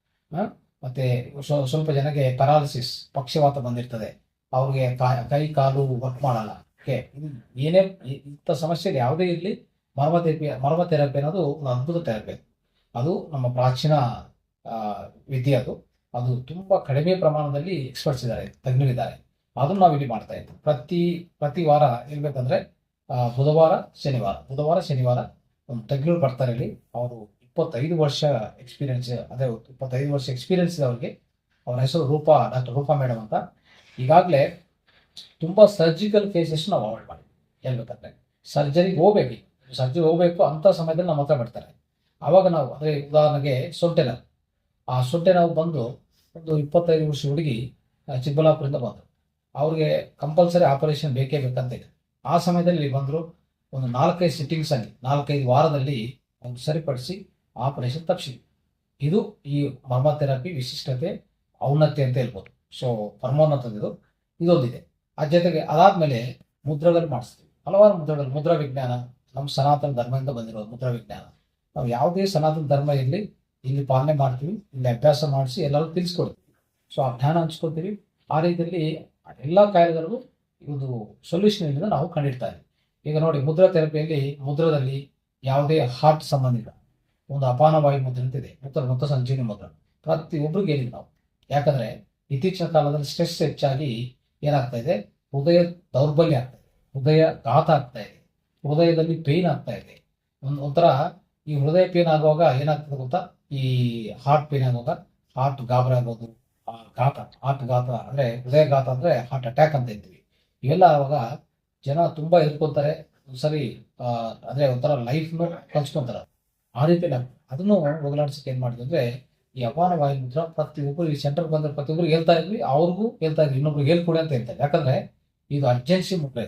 ಮತ್ತು ಸ್ವಲ್ಪ ಜನಕ್ಕೆ ಪ್ಯಾರಾಲಿಸಿಸ್ ಪಕ್ಷವಾತ ಬಂದಿರ್ತದೆ. ಅವ್ರಿಗೆ ಕಾ- ಕಾಲು ವರ್ಕ್ ಮಾಡಲ್ಲ. ಓಕೆ ಏನೇ, ಇಂಥ ಸಮಸ್ಯೆಗೆ ಯಾವುದೇ ಇರಲಿ, ಮರ್ಮ ಥೆರಪಿ ಮರ್ಮ ಥೆರಪಿ ಅನ್ನೋದು ಒಂದು ಅದ್ಭುತ ಥೆರಪಿ ಅದು ನಮ್ಮ ಪ್ರಾಚೀನ ವಿದ್ಯೆ ಅದು. ಅದು ತುಂಬ ಕಡಿಮೆ ಪ್ರಮಾಣದಲ್ಲಿ ಎಕ್ಸ್ಪರ್ಟ್ಸ್ ಇದ್ದಾರೆ ತಜ್ಞರಿದ್ದಾರೆ ಅದನ್ನು ನಾವು ಇಲ್ಲಿ ಮಾಡ್ತಾ ಇದ್ದೀವಿ ಪ್ರತಿ ಪ್ರತಿ ವಾರ ಹೇಳ್ಬೇಕಂದ್ರೆ ಬುಧವಾರ, ಶನಿವಾರ. ಬುಧವಾರ, ಶನಿವಾರ ಒಂದು ತಜ್ಞರು ಬರ್ತಾರೆ ಇಲ್ಲಿ ಅವರು ಇಪ್ಪತ್ತೈದು ವರ್ಷ ಎಕ್ಸ್ಪೀರಿಯನ್ಸ್ ಅದೇ ಇಪ್ಪತ್ತೈದು ವರ್ಷ ಎಕ್ಸ್ಪೀರಿಯನ್ಸ್ ಇದೆ ಅವ್ರಿಗೆ ಅವ್ರ ಹೆಸರು ರೂಪಾ, ಡಾಕ್ಟರ್ ರೂಪಾ ಮೇಡಮ್ ಅಂತ. ಈಗಾಗಲೇ ತುಂಬ ಸರ್ಜಿಕಲ್ ಕೇಸಸ್ ನಾವು ಅವಾಯ್ಡ್ ಮಾಡಿ. ಹೇಳ್ಬೇಕಂದ್ರೆ ಸರ್ಜರಿಗೆ ಹೋಗ್ಬೇಕು ಸರ್ಜರಿ ಹೋಗ್ಬೇಕು ಅಂತ ಸಮಯದಲ್ಲಿ ನಮ್ಮ ಹತ್ರ ಬಿಡ್ತಾರೆ ಆವಾಗ ನಾವು, ಅದೇ ಉದಾಹರಣೆಗೆ ಸೊಂಟೆ ನೋವು ಆ ಸೊಂಟೆ ನಾವು ಬಂದು ಒಂದು ಇಪ್ಪತ್ತೈದು ವರ್ಷ ಹುಡುಗಿ ಚಿಕ್ಕಬಳ್ಳಾಪುರದಿಂದ ಬಂದರು ಅವ್ರಿಗೆ ಕಂಪಲ್ಸರಿ ಆಪರೇಷನ್ ಬೇಕೇ ಬೇಕಂತ ಇದೆ. ಆ ಸಮಯದಲ್ಲಿ ಬಂದರು ಒಂದು ನಾಲ್ಕೈದು ಸಿಟ್ಟಿಂಗ್ಸ್ ಅಲ್ಲಿ, ನಾಲ್ಕೈದು ವಾರದಲ್ಲಿ ಒಂದು ಸರಿಪಡಿಸಿ ಆಪರೇಷನ್ ತಪ್ಪಿಸಿ ಇದು ಈ ಮರ್ಮಥೆರಪಿ ವಿಶಿಷ್ಟತೆ, ಔನ್ನತ್ಯ ಅಂತ ಹೇಳ್ಬೋದು. ಸೊ ಪರಮೋನ್ನತದ್ದು ಇದೊಂದಿದೆ. ಆ ಜೊತೆಗೆ ಅದಾದಮೇಲೆ ಮುದ್ರಗಳು ಮಾಡಿಸ್ತೀವಿ. ಹಲವಾರು ಮುದ್ರಗಳು, ಮುದ್ರಾ ವಿಜ್ಞಾನ, ನಮ್ಮ ಸನಾತನ ಧರ್ಮದಿಂದ ಬಂದಿರೋದು ಮುದ್ರಾ ವಿಜ್ಞಾನ. ನಾವು ಯಾವುದೇ ಸನಾತನ ಧರ್ಮ ಇರಲಿ, ಇಲ್ಲಿ ಪಾಲನೆ ಮಾಡ್ತೀವಿ, ಇಲ್ಲಿ ಅಭ್ಯಾಸ ಮಾಡಿಸಿ ಎಲ್ಲರೂ ತಿಳಿಸ್ಕೊಡ್ತೀವಿ. ಸೊ ಆ ಜ್ಞಾನ ಹಂಚ್ಕೊತೀವಿ. ಆ ರೀತಿಯಲ್ಲಿ ಎಲ್ಲ ಕಾಯಿಲೆಗಳಿಗೂ ಇದು ಸೊಲ್ಯೂಷನ್ ಇಂದ ನಾವು ಕಂಡಿಡ್ತಾ ಇದ್ದೀವಿ. ಈಗ ನೋಡಿ, ಮುದ್ರಾ ಥೆರಪಿಯಲ್ಲಿ ಮುದ್ರದಲ್ಲಿ ಯಾವುದೇ ಹಾರ್ಟ್ ಸಂಬಂಧಿತ ಒಂದು ಅಪಾನವಾಯು ಮುದ್ರೆ ಅಂತಿದೆ ಮುದ್ರ ಮತ್ತು ಸಂಜೀವನಿ ಮುದ್ರ. ಪ್ರತಿಯೊಬ್ಬರಿಗೆ ಹೇಳಿ ನಾವು. ಯಾಕಂದ್ರೆ, ಇತ್ತೀಚಿನ ಕಾಲದಲ್ಲಿ ಸ್ಟ್ರೆಸ್ ಹೆಚ್ಚಾಗಿ ಏನಾಗ್ತಾ ಇದೆ? ಹೃದಯ ದೌರ್ಬಲ್ಯ ಆಗ್ತಾ ಇದೆ. ಹೃದಯ ಘಾತ ಆಗ್ತಾ ಇದೆ. ಹೃದಯದಲ್ಲಿ ಪೇನ್ ಆಗ್ತಾ ಇದೆ. ಒಂದು, ಒಂಥರ ಈ ಹೃದಯ ಪೇನ್ ಆಗುವಾಗ ಏನಾಗ್ತದೆ ಗೊತ್ತಾ? ಈ ಹಾರ್ಟ್ ಪೇನ್ ಆಗುವಾಗ ಹಾರ್ಟ್ ಗಾಬರಿ ಆಗೋದು ಘಾತ ಹಾರ್ಟ್ ಘಾತ ಅಂದ್ರೆ, ಹೃದಯ ಘಾತ ಅಂದ್ರೆ ಹಾರ್ಟ್ ಅಟ್ಯಾಕ್ ಅಂತ ಇದ್ವಿ ಇವೆಲ್ಲ ಆವಾಗ ಜನ ತುಂಬಾ ಎದ್ಕೊಂತಾರೆ. ಒಂದ್ಸರಿ ಅಂದ್ರೆ ಒಂಥರ ಲೈಫ್ನು ಕಳ್ಸ್ಕೊಂತಾರ. ಆ ರೀತಿ ಅದನ್ನು ಹೋಗಲಾಡಿಸಕ್ಕೆ ಏನ್ ಮಾಡಿದ್ವಿ ಅಂದ್ರೆ, ಈ ಅಪಾನ ಮುದ್ರ ಪ್ರತಿಯೊಬ್ಬರು ಈ ಸೆಂಟರ್ ಬಂದ್ರೆ ಪ್ರತಿಯೊಬ್ಬರು ಹೇಳ್ತಾ ಇದ್ವಿ ಅವ್ರಿಗೂ ಹೇಳ್ತಾ ಇದ್ವಿ ಇನ್ನೊಬ್ರಿಗೆ ಹೇಳ್ಕೊಡಿ ಅಂತ ಹೇಳ್ತಾರೆ. ಯಾಕಂದ್ರೆ, ಇದು ಅರ್ಜೆನ್ಸಿ ಮುದ್ರ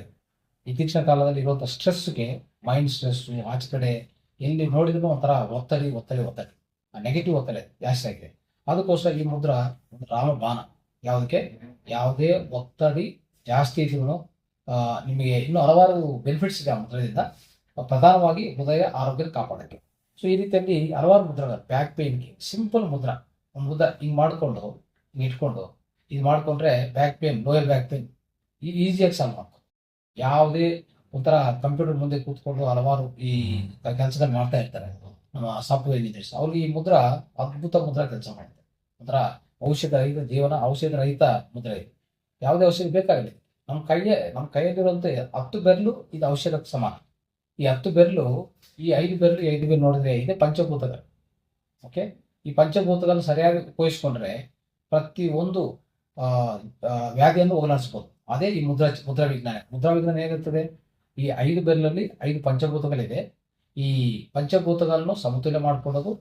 ಇತ್ತೀಚಿನ ಕಾಲದಲ್ಲಿ ಇರುವಂತ ಸ್ಟ್ರೆಸ್ಗೆ ಮೈಂಡ್ ಸ್ಟ್ರೆಸ್ ಆಚೆ ಕಡೆ ಎಲ್ಲಿ ನೋಡಿದ್ರು ಒಂಥರ ಒತ್ತಡಿ ಒತ್ತಡಿ ಒತ್ತಡಿ. ನೆಗೆಟಿವ್ ಒತ್ತಡ ಜಾಸ್ತಿ ಆಗಿದೆ. ಅದಕ್ಕೋಸ್ಕರ ಈ ಮುದ್ರ ಒಂದು ರಾಮಬಾಣ. ಯಾವುದಕ್ಕೆ? ಯಾವುದೇ ಒತ್ತಡಿ ಜಾಸ್ತಿ ಇದ್ರು ನಿಮಗೆ ಇನ್ನೂ ಹಲವಾರು ಬೆನಿಫಿಟ್ಸ್ ಇದೆ ಆ ಮುದ್ರದಿಂದ. ಪ್ರಧಾನವಾಗಿ ಹೃದಯ ಆರೋಗ್ಯ ಕಾಪಾಡೋಕ್ಕೆ. ಸೊ ಈ ರೀತಿಯಲ್ಲಿ ಹಲವಾರು ಮುದ್ರಗಳು ಬ್ಯಾಕ್ ಪೇಯ್ನ್ಗೆ ಸಿಂಪಲ್ ಮುದ್ರ. ಒಂದು ಮುದ್ರ ಹಿಂಗೆ ಮಾಡಿಕೊಂಡು, ಹಿಂಗೆ ಇಟ್ಕೊಂಡು, ಇದು ಮಾಡಿಕೊಂಡ್ರೆ back pain lower back pain ಈಸಿಯಾಗಿ ಸಾಲ್ವ್ ಮಾಡ್ಬೋದು ಯಾವುದೇ ಒಂಥರ ಕಂಪ್ಯೂಟರ್ ಮುಂದೆ ಕೂತ್ಕೊಂಡು ಹಲವಾರು ಈ ಕೆಲಸಗಳು ಮಾಡ್ತಾ ಇರ್ತಾರೆ. ನಮ್ಮ ಸಾಫ್ಟ್ವೇರ್ ಇಂಜಿನಿಯರ್ಸ್ ಅವ್ರಿಗೆ ಈ ಮುದ್ರ ಅದ್ಭುತ ಮುದ್ರ ಕೆಲಸ ಮಾಡುತ್ತೆ. ಒಂಥರ ಔಷಧ ರಹಿತ ಜೀವನ ಔಷಧ ರಹಿತ ಮುದ್ರೆ ಯಾವುದೇ ಔಷಧಿ ಬೇಕಾಗಿಲ್ಲ ನಮ್ಮ ಕೈಯೇ ನಮ್ಮ ಕೈಯಲ್ಲಿರುವಂತ ಹತ್ತು ಬೆರಳು ಇದು ಔಷಧಕ್ಕೆ ಸಮಾನ ಈ ಹತ್ತು ಬೆರಳು ಈ ಐದು ಬೆರಳು ಐದು ಬೆರಳು ನೋಡಿದ್ರೆ ಇದೆ ಪಂಚಭೂತಗಳು. ಓಕೆ ಈ ಪಂಚಭೂತಗಳನ್ನು ಸರಿಯಾಗಿ ಉಪಯೋಗಿಸ್ಕೊಂಡ್ರೆ ಪ್ರತಿ ಒಂದು ವ್ಯಾಧಿಯನ್ನು ಹೋಗಲಾಡಿಸ್ಬೋದು. ಅದೇ ಈ ಮುದ್ರಾ ಮುದ್ರಾ ವಿಜ್ಞಾನ. ಮುದ್ರಾ ವಿಜ್ಞಾನ ಏನಿರ್ತದೆ? ಈ ಐದು ಬೆರಳಲ್ಲಿ ಐದು ಪಂಚಭೂತಗಳಿದೆ ಈ ಪಂಚಭೂತಗಳನ್ನು ಸಮತುಲ್ಯ ಮಾಡ್ಕೊಳ್ಳೋದು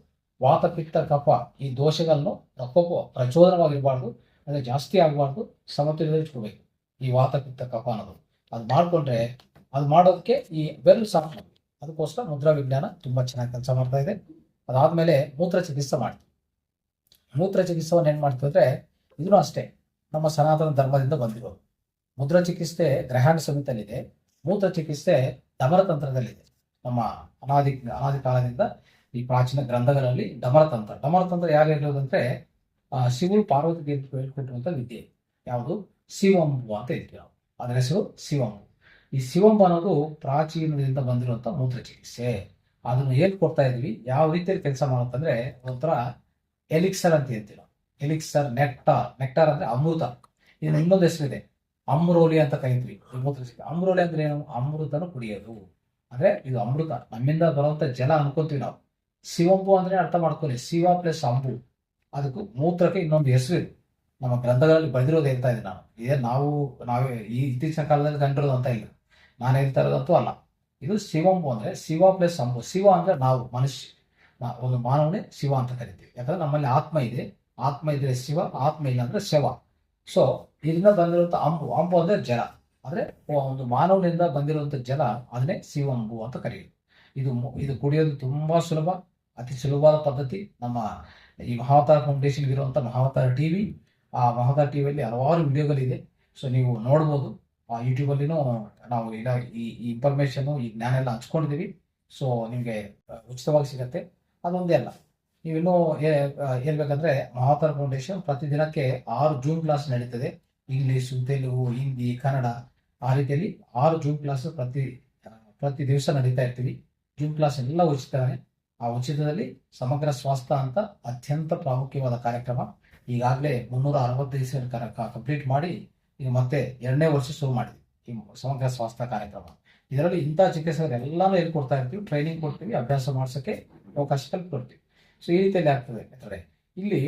ವಾತ ಪಿತ್ತ ಕಫ, ಈ ದೋಷಗಳನ್ನು ಪ್ರಕೋಪ, ಪ್ರಚೋದನವಾಗಿರಬಾರ್ದು. ಅಂದರೆ ಜಾಸ್ತಿ ಆಗಬಾರ್ದು, ಸಮತುಲ್ಯದಲ್ಲಿ ಇಟ್ಕೋಬೇಕು. ಈ ವಾತ ಪಿತ್ತ ಕಫ ಅನ್ನೋದು. ಅದು ಮಾಡ್ಕೊಂಡ್ರೆ ಅದು ಮಾಡೋದಕ್ಕೆ ಈ ಬೆಲ್ ಸಾಕು ಅದಕ್ಕೋಸ್ಕರ ಮುದ್ರಾ ವಿಜ್ಞಾನ ತುಂಬ ಚೆನ್ನಾಗಿ ಕೆಲಸ ಮಾಡ್ತಾ ಇದೆ. ಅದಾದ್ಮೇಲೆ ಮೂತ್ರ ಚಿಕಿತ್ಸೆ ಮಾಡ್ತೀವಿ. ಮೂತ್ರ ಚಿಕಿತ್ಸವನ್ನು ಏನ್ ಮಾಡ್ತೀವಿ ಇದನ್ನು ಅಷ್ಟೇ, ನಮ್ಮ ಸನಾತನ ಧರ್ಮದಿಂದ ಬಂದಿರೋದು. ಮುದ್ರ ಚಿಕಿತ್ಸೆ ಗ್ರಹಣ ಸಮಿತಲ್ಲಿದೆ ಮೂತ್ರ ಚಿಕಿತ್ಸೆ ಡಮರತಂತ್ರದಲ್ಲಿದೆ ನಮ್ಮ ಅನಾದಿ ಅನಾದಿ ಕಾಲದಿಂದ ಈ ಪ್ರಾಚೀನ ಗ್ರಂಥಗಳಲ್ಲಿ ಡಮರತಂತ್ರ ಡಮರತಂತ್ರ ಯಾರು ಹೇಳೋದಂದ್ರೆ ಶಿವರು ಪಾರ್ವತಿಗೆ ಹೇಳ್ಕೊಟ್ಟಿರುವಂತ ವಿದ್ಯೆ. ಯಾವುದು? ಶಿವಂಬು ಅಂತ ಇದ್ವಿ ನಾವು ಅದರ ಹೆಸರು ಶಿವಂಬು ಈ ಶಿವಂಬು ಅನ್ನೋದು ಪ್ರಾಚೀನದಿಂದ ಬಂದಿರುವಂಥ ಮೂತ್ರ ಚಿಕಿತ್ಸೆ. ಅದನ್ನು ಹೇಳ್ಕೊಡ್ತಾ ಇದ್ವಿ. ಯಾವ ರೀತಿಯಲ್ಲಿ ಕೆಲಸ ಮಾಡುತ್ತಂದ್ರೆ ಒಂಥರ ಎಲಿಕ್ಸರ್ ಅಂತ ಹೇಳ್ತೀವಿ ನಾವು. Elixir, nectar. ನೆಕ್ಟಾರ್ ಅಂದ್ರೆ ಅಮೃತ. ಇನ್ನು ಇನ್ನೊಂದು ಹೆಸರಿದೆ ಅಮ್ರೋಲಿ ಅಂತ ಕರಿತೀವಿ. ಮೂತ್ರ ಚಿಕಿತ್ಸೆ. ಅಮ್ರೋಲಿ ಅಂದ್ರೆ ಏನು? ಅಮೃತನ ಕುಡಿಯೋದು. ಅಂದ್ರೆ ಇದು ಅಮೃತ. ನಮ್ಮಿಂದ ಬರುವಂತ ಜಲ ಅನ್ಕೊಂತೀವಿ ನಾವು. ಶಿವಂಬು ಅಂದ್ರೆ ಅರ್ಥ ಮಾಡ್ಕೊಳ್ಳಿ. ಶಿವ ಪ್ಲಸ್ ಅಂಬು. ಅದಕ್ಕೂ ಮೂತ್ರಕ್ಕೆ ಇನ್ನೊಂದು ಹೆಸರು ಇದೆ. ನಮ್ಮ ಗ್ರಂಥಗಳಲ್ಲಿ ಬರೆದಿರೋದು ಹೇಳ್ತಾ ಇದ್ದೀನಿ ನಾನು. ಇದೇ ನಾವು, ನಾವೇ ಈ ಇತ್ತೀಚಿನ ಕಾಲದಲ್ಲಿ ಕಂಡಿರೋದು ಅಂತ ಇಲ್ಲ. ನಾನು ಹೇಳ್ತಾ ಇರೋದಂತೂ ಅಲ್ಲ. ಇದು ಶಿವಂಬು ಅಂದ್ರೆ ಶಿವ ಪ್ಲಸ್ ಅಂಬು. ಶಿವ ಅಂದ್ರೆ ನಾವು, ಮನುಷ್ಯ. ಒಂದು ಮಾನವನೇ ಶಿವ ಅಂತ ಕರಿತೀವಿ. ಯಾಕಂದ್ರೆ ನಮ್ಮಲ್ಲಿ ಆತ್ಮ ಇದೆ. ಆತ್ಮ ಇದ್ರೆ ಶಿವ, ಆತ್ಮ ಇಲ್ಲ ಅಂದ್ರೆ ಶವ. ಸೊ ಇದರಿಂದ ಬಂದಿರುವಂಥ ಅಂಬು. ಅಂಬು ಅಂದ್ರೆ ಜಲ. ಅಂದ್ರೆ ಒಂದು ಮಾನವನಿಂದ ಬಂದಿರುವಂಥ ಜಲ ಅದನ್ನೇ ಶಿವಂಬು ಅಂತ ಕರೆಯೋದು ಇದು ಇದು ಕುಡಿಯೋದು ತುಂಬಾ ಸುಲಭ. ಅತಿ ಸುಲಭವಾದ ಪದ್ಧತಿ. ನಮ್ಮ ಈ ಮಹಾವತಾರ ಫೌಂಡೇಶನ್ ಇರುವಂಥ ಮಹಾವತಾರ ಟಿವಿ ಆ ಮಹದ ಟಿವಿಯಲ್ಲಿ ಹಲವಾರು ವಿಡಿಯೋಗಳಿದೆ. ಸೊ ನೀವು ನೋಡ್ಬೋದು. ಆ ಯೂಟ್ಯೂಬಲ್ಲಿನೂ ನಾವು ಈಗ ಈ ಇನ್ಫಾರ್ಮೇಷನ್ನು ಈ ಜ್ಞಾನ ಎಲ್ಲ ಹಂಚ್ಕೊಂಡಿದ್ದೀವಿ. ಸೊ ನಿಮಗೆ ಉಚಿತವಾಗಿ ಸಿಗತ್ತೆ. ಅದೊಂದೇ ಅಲ್ಲ. ನೀವಿನ್ನೂ ಹೇಳ್ಬೇಕಂದ್ರೆ ಮಹಾತಾರ ಫೌಂಡೇಶನ್ ಪ್ರತಿದಿನಕ್ಕೆ ಆರು ಜೂಮ್ ಕ್ಲಾಸ್ ನಡೀತದೆ. ಇಂಗ್ಲಿಷ್ ತೆಲುಗು, ಹಿಂದಿ, ಕನ್ನಡ ಆ ರೀತಿಯಲ್ಲಿ ಆರು ಜೂಮ್ ಕ್ಲಾಸ್ ಪ್ರತಿ ಪ್ರತಿ ದಿವಸ ನಡೀತಾ ಇರ್ತೀವಿ. ಜೂಮ್ ಕ್ಲಾಸ್ ಎಲ್ಲ ಉಚಿತವೇ ಆ ಉಚಿತದಲ್ಲಿ ಸಮಗ್ರ ಸ್ವಾಸ್ಥ್ಯ ಅಂತ ಅತ್ಯಂತ ಪ್ರಾಮುಖ್ಯವಾದ ಕಾರ್ಯಕ್ರಮ. ಈಗಾಗಲೇ ಮುನ್ನೂರ ಅರವತ್ತೈದು ದಿವಸ ಕಂಪ್ಲೀಟ್ ಮಾಡಿ ಈಗ ಮತ್ತೆ ಎರಡನೇ ವರ್ಷ ಶುರು ಮಾಡಿದ್ವಿ. ಈ ಸಮಗ್ರ ಸ್ವಾಸ್ಥ್ಯ ಕಾರ್ಯಕ್ರಮ. ಇದರಲ್ಲಿ ಇಂಥ ಚಿಕಿತ್ಸೆಗಳೆಲ್ಲನೂ ಹೇಳ್ಕೊಡ್ತಾ ಇರ್ತೀವಿ ಟ್ರೈನಿಂಗ್ ಕೊಡ್ತೀವಿ, ಅಭ್ಯಾಸ ಮಾಡಿಸೋಕ್ಕೆ ಅವಕಾಶ ಕಲ್ಪಿಕೊಡ್ತೀವಿ. ಸೊ ಈ ರೀತಿಯಲ್ಲಿ ಆಗ್ತದೆ ಅಂದರೆ ಇಲ್ಲಿ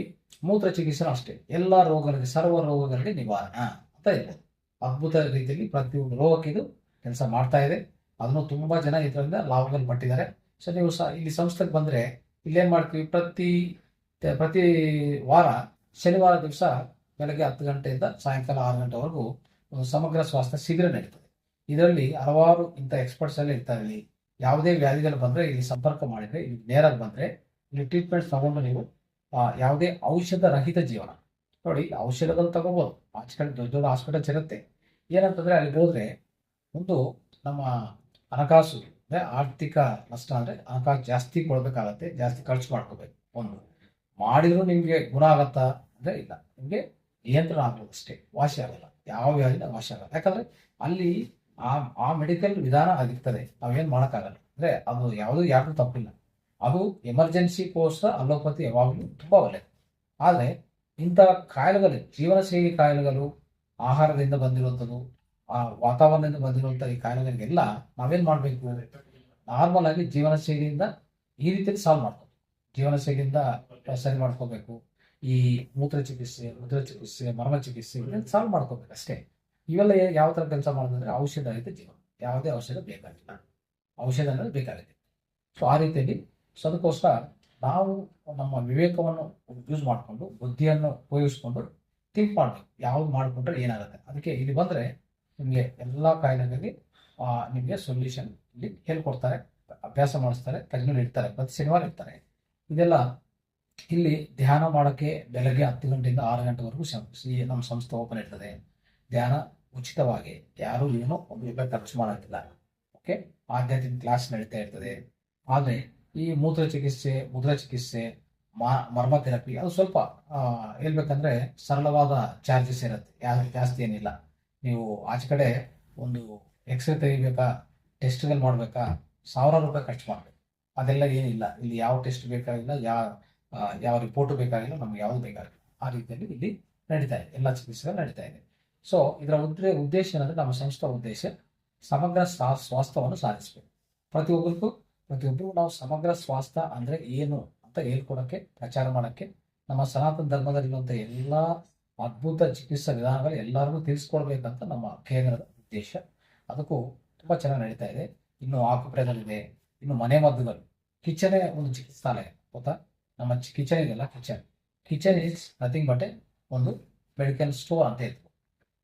ಮೂತ್ರ ಚಿಕಿತ್ಸೆ ಅಷ್ಟೇ. ಎಲ್ಲ ರೋಗಗಳಿಗೆ, ಸರ್ವ ರೋಗಗಳಿಗೆ ನಿವಾರಣ ಅಂತ ಇದೆ. ಅದ್ಭುತ ರೀತಿಯಲ್ಲಿ ಪ್ರತಿಯೊಂದು ರೋಗಕ್ಕೆ ಇದು ಕೆಲಸ ಮಾಡ್ತಾ ಇದೆ. ಅದನ್ನು ತುಂಬ ಜನ ಇದರಿಂದ ಲಾಭದಲ್ಲಿ ಪಟ್ಟಿದ್ದಾರೆ. ಸೊ ನೀವು ಸಹ ಇಲ್ಲಿ ಸಂಸ್ಥೆಗೆ ಬಂದರೆ ಇಲ್ಲೇನು ಮಾಡ್ತೀವಿ? ಪ್ರತಿ ಪ್ರತಿ ವಾರ ಶನಿವಾರ ದಿವಸ ಬೆಳಗ್ಗೆ ಹತ್ತು ಗಂಟೆಯಿಂದ ಸಾಯಂಕಾಲ ಆರು ಗಂಟೆವರೆಗೂ ಸಮಗ್ರ ಸ್ವಾಸ್ಥ್ಯ ಶಿಬಿರ ನಡೀತದೆ. ಇದರಲ್ಲಿ ಹಲವಾರು ಇಂಥ ಎಕ್ಸ್ಪರ್ಟ್ಸ್ ಎಲ್ಲ ಇರ್ತಾರೆ. ಯಾವುದೇ ವ್ಯಾಧಿಗಳು ಬಂದರೆ ಇಲ್ಲಿ ಸಂಪರ್ಕ ಮಾಡಿದರೆ, ಇಲ್ಲಿ ನೇರಾಗಿ ಬಂದರೆ ಇಲ್ಲಿ ಟ್ರೀಟ್ಮೆಂಟ್ ತಗೊಂಡು ನೀವು ಯಾವುದೇ ಔಷಧ ರಹಿತ ಜೀವನ. ನೋಡಿ ಔಷಧಗಳು ತಗೋಬೋದು. ಆಚೆ ಕಡೆ ದೊಡ್ಡ ದೊಡ್ಡ ಹಾಸ್ಪಿಟಲ್ಸ್ ಇರುತ್ತೆ. ಏನಂತಂದರೆ ಅಲ್ಲಿ ಹೋದರೆ ಒಂದು ನಮ್ಮ ಹಣಕಾಸು, ಅಂದರೆ ಆರ್ಥಿಕ ನಷ್ಟ ಅಂದರೆ ಹಣಕಾಸು ಜಾಸ್ತಿ ಕೊಡಬೇಕಾಗತ್ತೆ, ಜಾಸ್ತಿ ಖರ್ಚು ಮಾಡ್ಕೋಬೇಕು. ಒಂದು. ಮಾಡಿದ್ರು ನಿಮಗೆ ಗುಣ ಆಗತ್ತಾ ಅಂದ್ರೆ ಇಲ್ಲ. ನಿಮಗೆ ನಿಯಂತ್ರಣ ಆಗ್ಬೋದು ಅಷ್ಟೇ. ವಾಸಿ ಆಗಲ್ಲ. ಯಾವ ವ್ಯಾಧಿನ ವಾಸಿ ಆಗಲ್ಲ. ಯಾಕಂದರೆ ಅಲ್ಲಿ ಆ ಆ ಮೆಡಿಕಲ್ ವಿಧಾನ ಆಗಿರ್ತದೆ. ನಾವೇನು ಮಾಡೋಕ್ಕಾಗಲ್ಲ. ಅಂದ್ರೆ ಅದು ಯಾವುದು ಯಾರು ತಪ್ಪಿಲ್ಲ. ಅದು ಎಮರ್ಜೆನ್ಸಿ ಕೋರ್ಸ್ ಅಲೋಪತಿ ಯಾವಾಗಲೂ ತುಂಬ ಒಳ್ಳೆಯದು ಆದರೆ ಇಂಥ ಕಾಯಿಲೆಗಳು, ಜೀವನ ಶೈಲಿ ಕಾಯಿಲೆಗಳು, ಆಹಾರದಿಂದ ಬಂದಿರುವಂಥದ್ದು, ಆ ವಾತಾವರಣದಿಂದ ಬಂದಿರುವಂಥ ಈ ಕಾಯಿಲೆಗಳಿಗೆಲ್ಲ ನಾವೇನ್ ಮಾಡಬೇಕು? ನಾರ್ಮಲ್ ಆಗಿ ಜೀವನ ಶೈಲಿಯಿಂದ ಈ ರೀತಿಯಲ್ಲಿ ಸಾಲ್ವ್ ಮಾಡ್ಕೋಬೇಕು ಜೀವನ ಶೈಲಿಯಿಂದ ಸರಿ ಮಾಡ್ಕೋಬೇಕು. ಈ ಮೂತ್ರ ಚಿಕಿತ್ಸೆ, ಮುದ್ರ ಚಿಕಿತ್ಸೆ, ಮರ್ಮ ಚಿಕಿತ್ಸೆ ಸಾಲ್ವ್ ಮಾಡ್ಕೋಬೇಕು ಅಷ್ಟೇ. ಇವೆಲ್ಲ ಯಾವ ತರ ಕೆಲಸ ಮಾಡೋದಂದ್ರೆ ಔಷಧ ರಹಿತ ಜೀವನ ಯಾವುದೇ ಔಷಧ ಬೇಕಾಗಿಲ್ಲ. ಔಷಧ ಅನ್ನೋದು ಬೇಕಾಗಿದೆ ಸೊ ಆ ರೀತಿಯಲ್ಲಿ ಸೊ, ಅದಕ್ಕೋಸ್ಕರ ನಾವು ನಮ್ಮ ವಿವೇಕವನ್ನು ಯೂಸ್ ಮಾಡಿಕೊಂಡು, ಬುದ್ಧಿಯನ್ನು ಉಪಯೋಗಿಸ್ಕೊಂಡು ಥಿಂಕ್ ಮಾಡಬೇಕು. ಯಾವ್ದು ಮಾಡಿಕೊಂಡ್ರೆ ಏನಾಗುತ್ತೆ? ಅದಕ್ಕೆ ಇಲ್ಲಿ ಬಂದರೆ ನಿಮಗೆ ಎಲ್ಲ ಕಾಯಿಲೆಗಳಲ್ಲಿ ನಿಮಗೆ ಸೊಲ್ಯೂಷನ್ ಇಲ್ಲಿ ಹೇಳ್ಕೊಡ್ತಾರೆ. ಅಭ್ಯಾಸ ಮಾಡಿಸ್ತಾರೆ. ತಜ್ಞರು ಇರ್ತಾರೆ. ಪ್ರತಿ ಶನಿವಾರ ಇರ್ತಾರೆ. ಇದೆಲ್ಲ ಇಲ್ಲಿ ಧ್ಯಾನ ಮಾಡೋಕ್ಕೆ ಬೆಳಗ್ಗೆ ಹತ್ತು ಗಂಟೆಯಿಂದ ಆರು ಗಂಟೆವರೆಗೂ ನಮ್ಮ ಸಂಸ್ಥೆ ಓಪನ್ ಇರ್ತದೆ. ಧ್ಯಾನ ಉಚಿತವಾಗಿ ಯಾರು ಏನೋ ಒಂದು ರೂಪಾಯಿ ಖರ್ಚು ಮಾಡೋದಿಲ್ಲ ಓಕೆ ಆಧ್ಯಾತ್ಮಿಕ ಕ್ಲಾಸ್ ನಡೀತಾ ಇರ್ತದೆ. ಆದರೆ ಈ ಮೂತ್ರ ಚಿಕಿತ್ಸೆ, ಮುದ್ರ ಚಿಕಿತ್ಸೆ ಮರ್ಮ ಥೆರಪಿ ಅದು ಸ್ವಲ್ಪ ಹೇಳ್ಬೇಕಂದ್ರೆ ಸರಳವಾದ ಚಾರ್ಜಸ್ ಇರುತ್ತೆ. ಯಾವ ಜಾಸ್ತಿ ಏನಿಲ್ಲ. ನೀವು ಆಚೆ ಕಡೆ ಒಂದು ಎಕ್ಸ್ರೇ ತೆಗಿಬೇಕಾ ಟೆಸ್ಟ್ಗಳು ಮಾಡಬೇಕಾ, ಸಾವಿರಾರು ರೂಪಾಯಿ ಖರ್ಚು ಮಾಡಬೇಕು. ಅದೆಲ್ಲ ಏನಿಲ್ಲ. ಇಲ್ಲಿ ಯಾವ ಟೆಸ್ಟ್ ಬೇಕಾಗಿಲ್ಲ, ಯಾವ ಯಾವ ರಿಪೋರ್ಟ್ ಬೇಕಾಗಿಲ್ಲ, ನಮ್ಗೆ ಯಾವ್ದು ಬೇಕಾಗಿಲ್ಲ. ಆ ರೀತಿಯಲ್ಲಿ ಇಲ್ಲಿ ನಡೀತಾ ಇದೆ. ಎಲ್ಲ ಚಿಕಿತ್ಸೆಗಳು ನಡೀತಾ ಇದೆ. ಸೊ ಇದರ ಉದ್ರೆ, ಉದ್ದೇಶ ಏನಂದ್ರೆ ನಮ್ಮ ಸಂಸ್ಥೆ ಉದ್ದೇಶ ಸಮಗ್ರ ಸ್ವಾ- ಸ್ವಾಸ್ಥ್ಯವನ್ನು ಸಾಧಿಸಬೇಕು. ಪ್ರತಿಯೊಬ್ಬರಿಗೂ ಪ್ರತಿಯೊಬ್ಬರಿಗೂ ನಾವು ಸಮಗ್ರ ಸ್ವಾಸ್ಥ್ಯ ಅಂದ್ರೆ ಏನು ಅಂತ ಹೇಳ್ಕೊಡಕ್ಕೆ, ಪ್ರಚಾರ ಮಾಡಕ್ಕೆ, ನಮ್ಮ ಸನಾತನ ಧರ್ಮದಲ್ಲಿರುವಂಥ ಎಲ್ಲ ಅದ್ಭುತ ಚಿಕಿತ್ಸಾ ವಿಧಾನಗಳು ಎಲ್ಲರಿಗೂ ತಿಳಿಸ್ಕೊಡ್ಬೇಕಂತ ನಮ್ಮ ಕೇಂದ್ರದ ಉದ್ದೇಶ. ಅದಕ್ಕೂ ತುಂಬಾ ಚೆನ್ನಾಗಿ ನಡೀತಾ ಇದೆ. ಇನ್ನು ಆಕುಪ್ರೆಗಳಿದೆ ಇನ್ನು ಮನೆ ಮದ್ದುಗಳು. ಕಿಚನೇ ಒಂದು ಚಿಕಿತ್ಸಾಲಯ ಗೊತ್ತಾ? ನಮ್ಮ ಕಿಚನ್ ಇದೆಲ್ಲ kitchen kitchen is nothing but ಒಂದು ಮೆಡಿಕಲ್ ಸ್ಟೋರ್ ಅಂತ ಹೇಳ್ಬೋದು.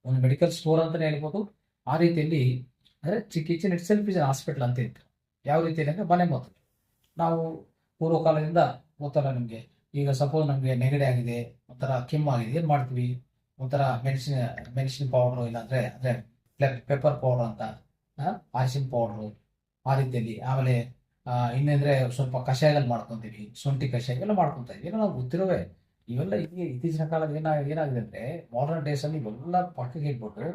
ಒಂದು ಮೆಡಿಕಲ್ ಸ್ಟೋರ್ ಅಂತಲೇ ಹೇಳ್ಬೋದು. ಆ ರೀತಿಯಲ್ಲಿ ಅಂದರೆ kitchen itself is hospital ಅಂತ ಇತ್ತು ಯಾವ ರೀತಿಯಲ್ಲಿ ಅಂದರೆ ಮನೆ ಮದ್ದು ನಾವು ಪೂರ್ವಕಾಲದಿಂದ ಗೊತ್ತಲ್ಲ ನಿಮಗೆ ಈಗ ಸಪೋಸ್ ನಮಗೆ ನೆಗಡಿ ಆಗಿದೆ, ಒಂಥರ ಕೆಮ್ಮಾಗಿದೆ ಏನು ಮಾಡ್ತೀವಿ? ಒಂಥರ ಮೆಡಿಸಿನ್ ಮೆಡಿಸಿನ್ ಪೌಡ್ರು ಇಲ್ಲಾಂದರೆ ಅಂದರೆ ಪೆಪ್ಪರ್ ಪೌಡ್ರ್ ಅಂತ ಅರಿಶಿನ ಪೌಡ್ರು ಆ ರೀತಿಯಲ್ಲಿ ಆಮೇಲೆ ಇನ್ನಂದ್ರೆ ಸ್ವಲ್ಪ ಕಷಾಯಗಳು ಮಾಡ್ಕೊಂತೀವಿ. ಶುಂಠಿ ಕಷಾಯ ಇವೆಲ್ಲ ಮಾಡ್ಕೊಂತ ಇದೀವಿ. ನಾವು ಗೊತ್ತಿರೋವೆ, ಇವೆಲ್ಲ ಈಗ ಇತ್ತೀಚಿನ ಕಾಲದ ಏನ, ಏನಾಗಿದೆ ಅಂದ್ರೆ ಮಾಡರ್ನ್ ಡೇಸ್ ಅಲ್ಲಿ ಇವೆಲ್ಲ ಪಕ್ಕಕ್ಕೆ ಇಟ್ಬಿಟ್ಟು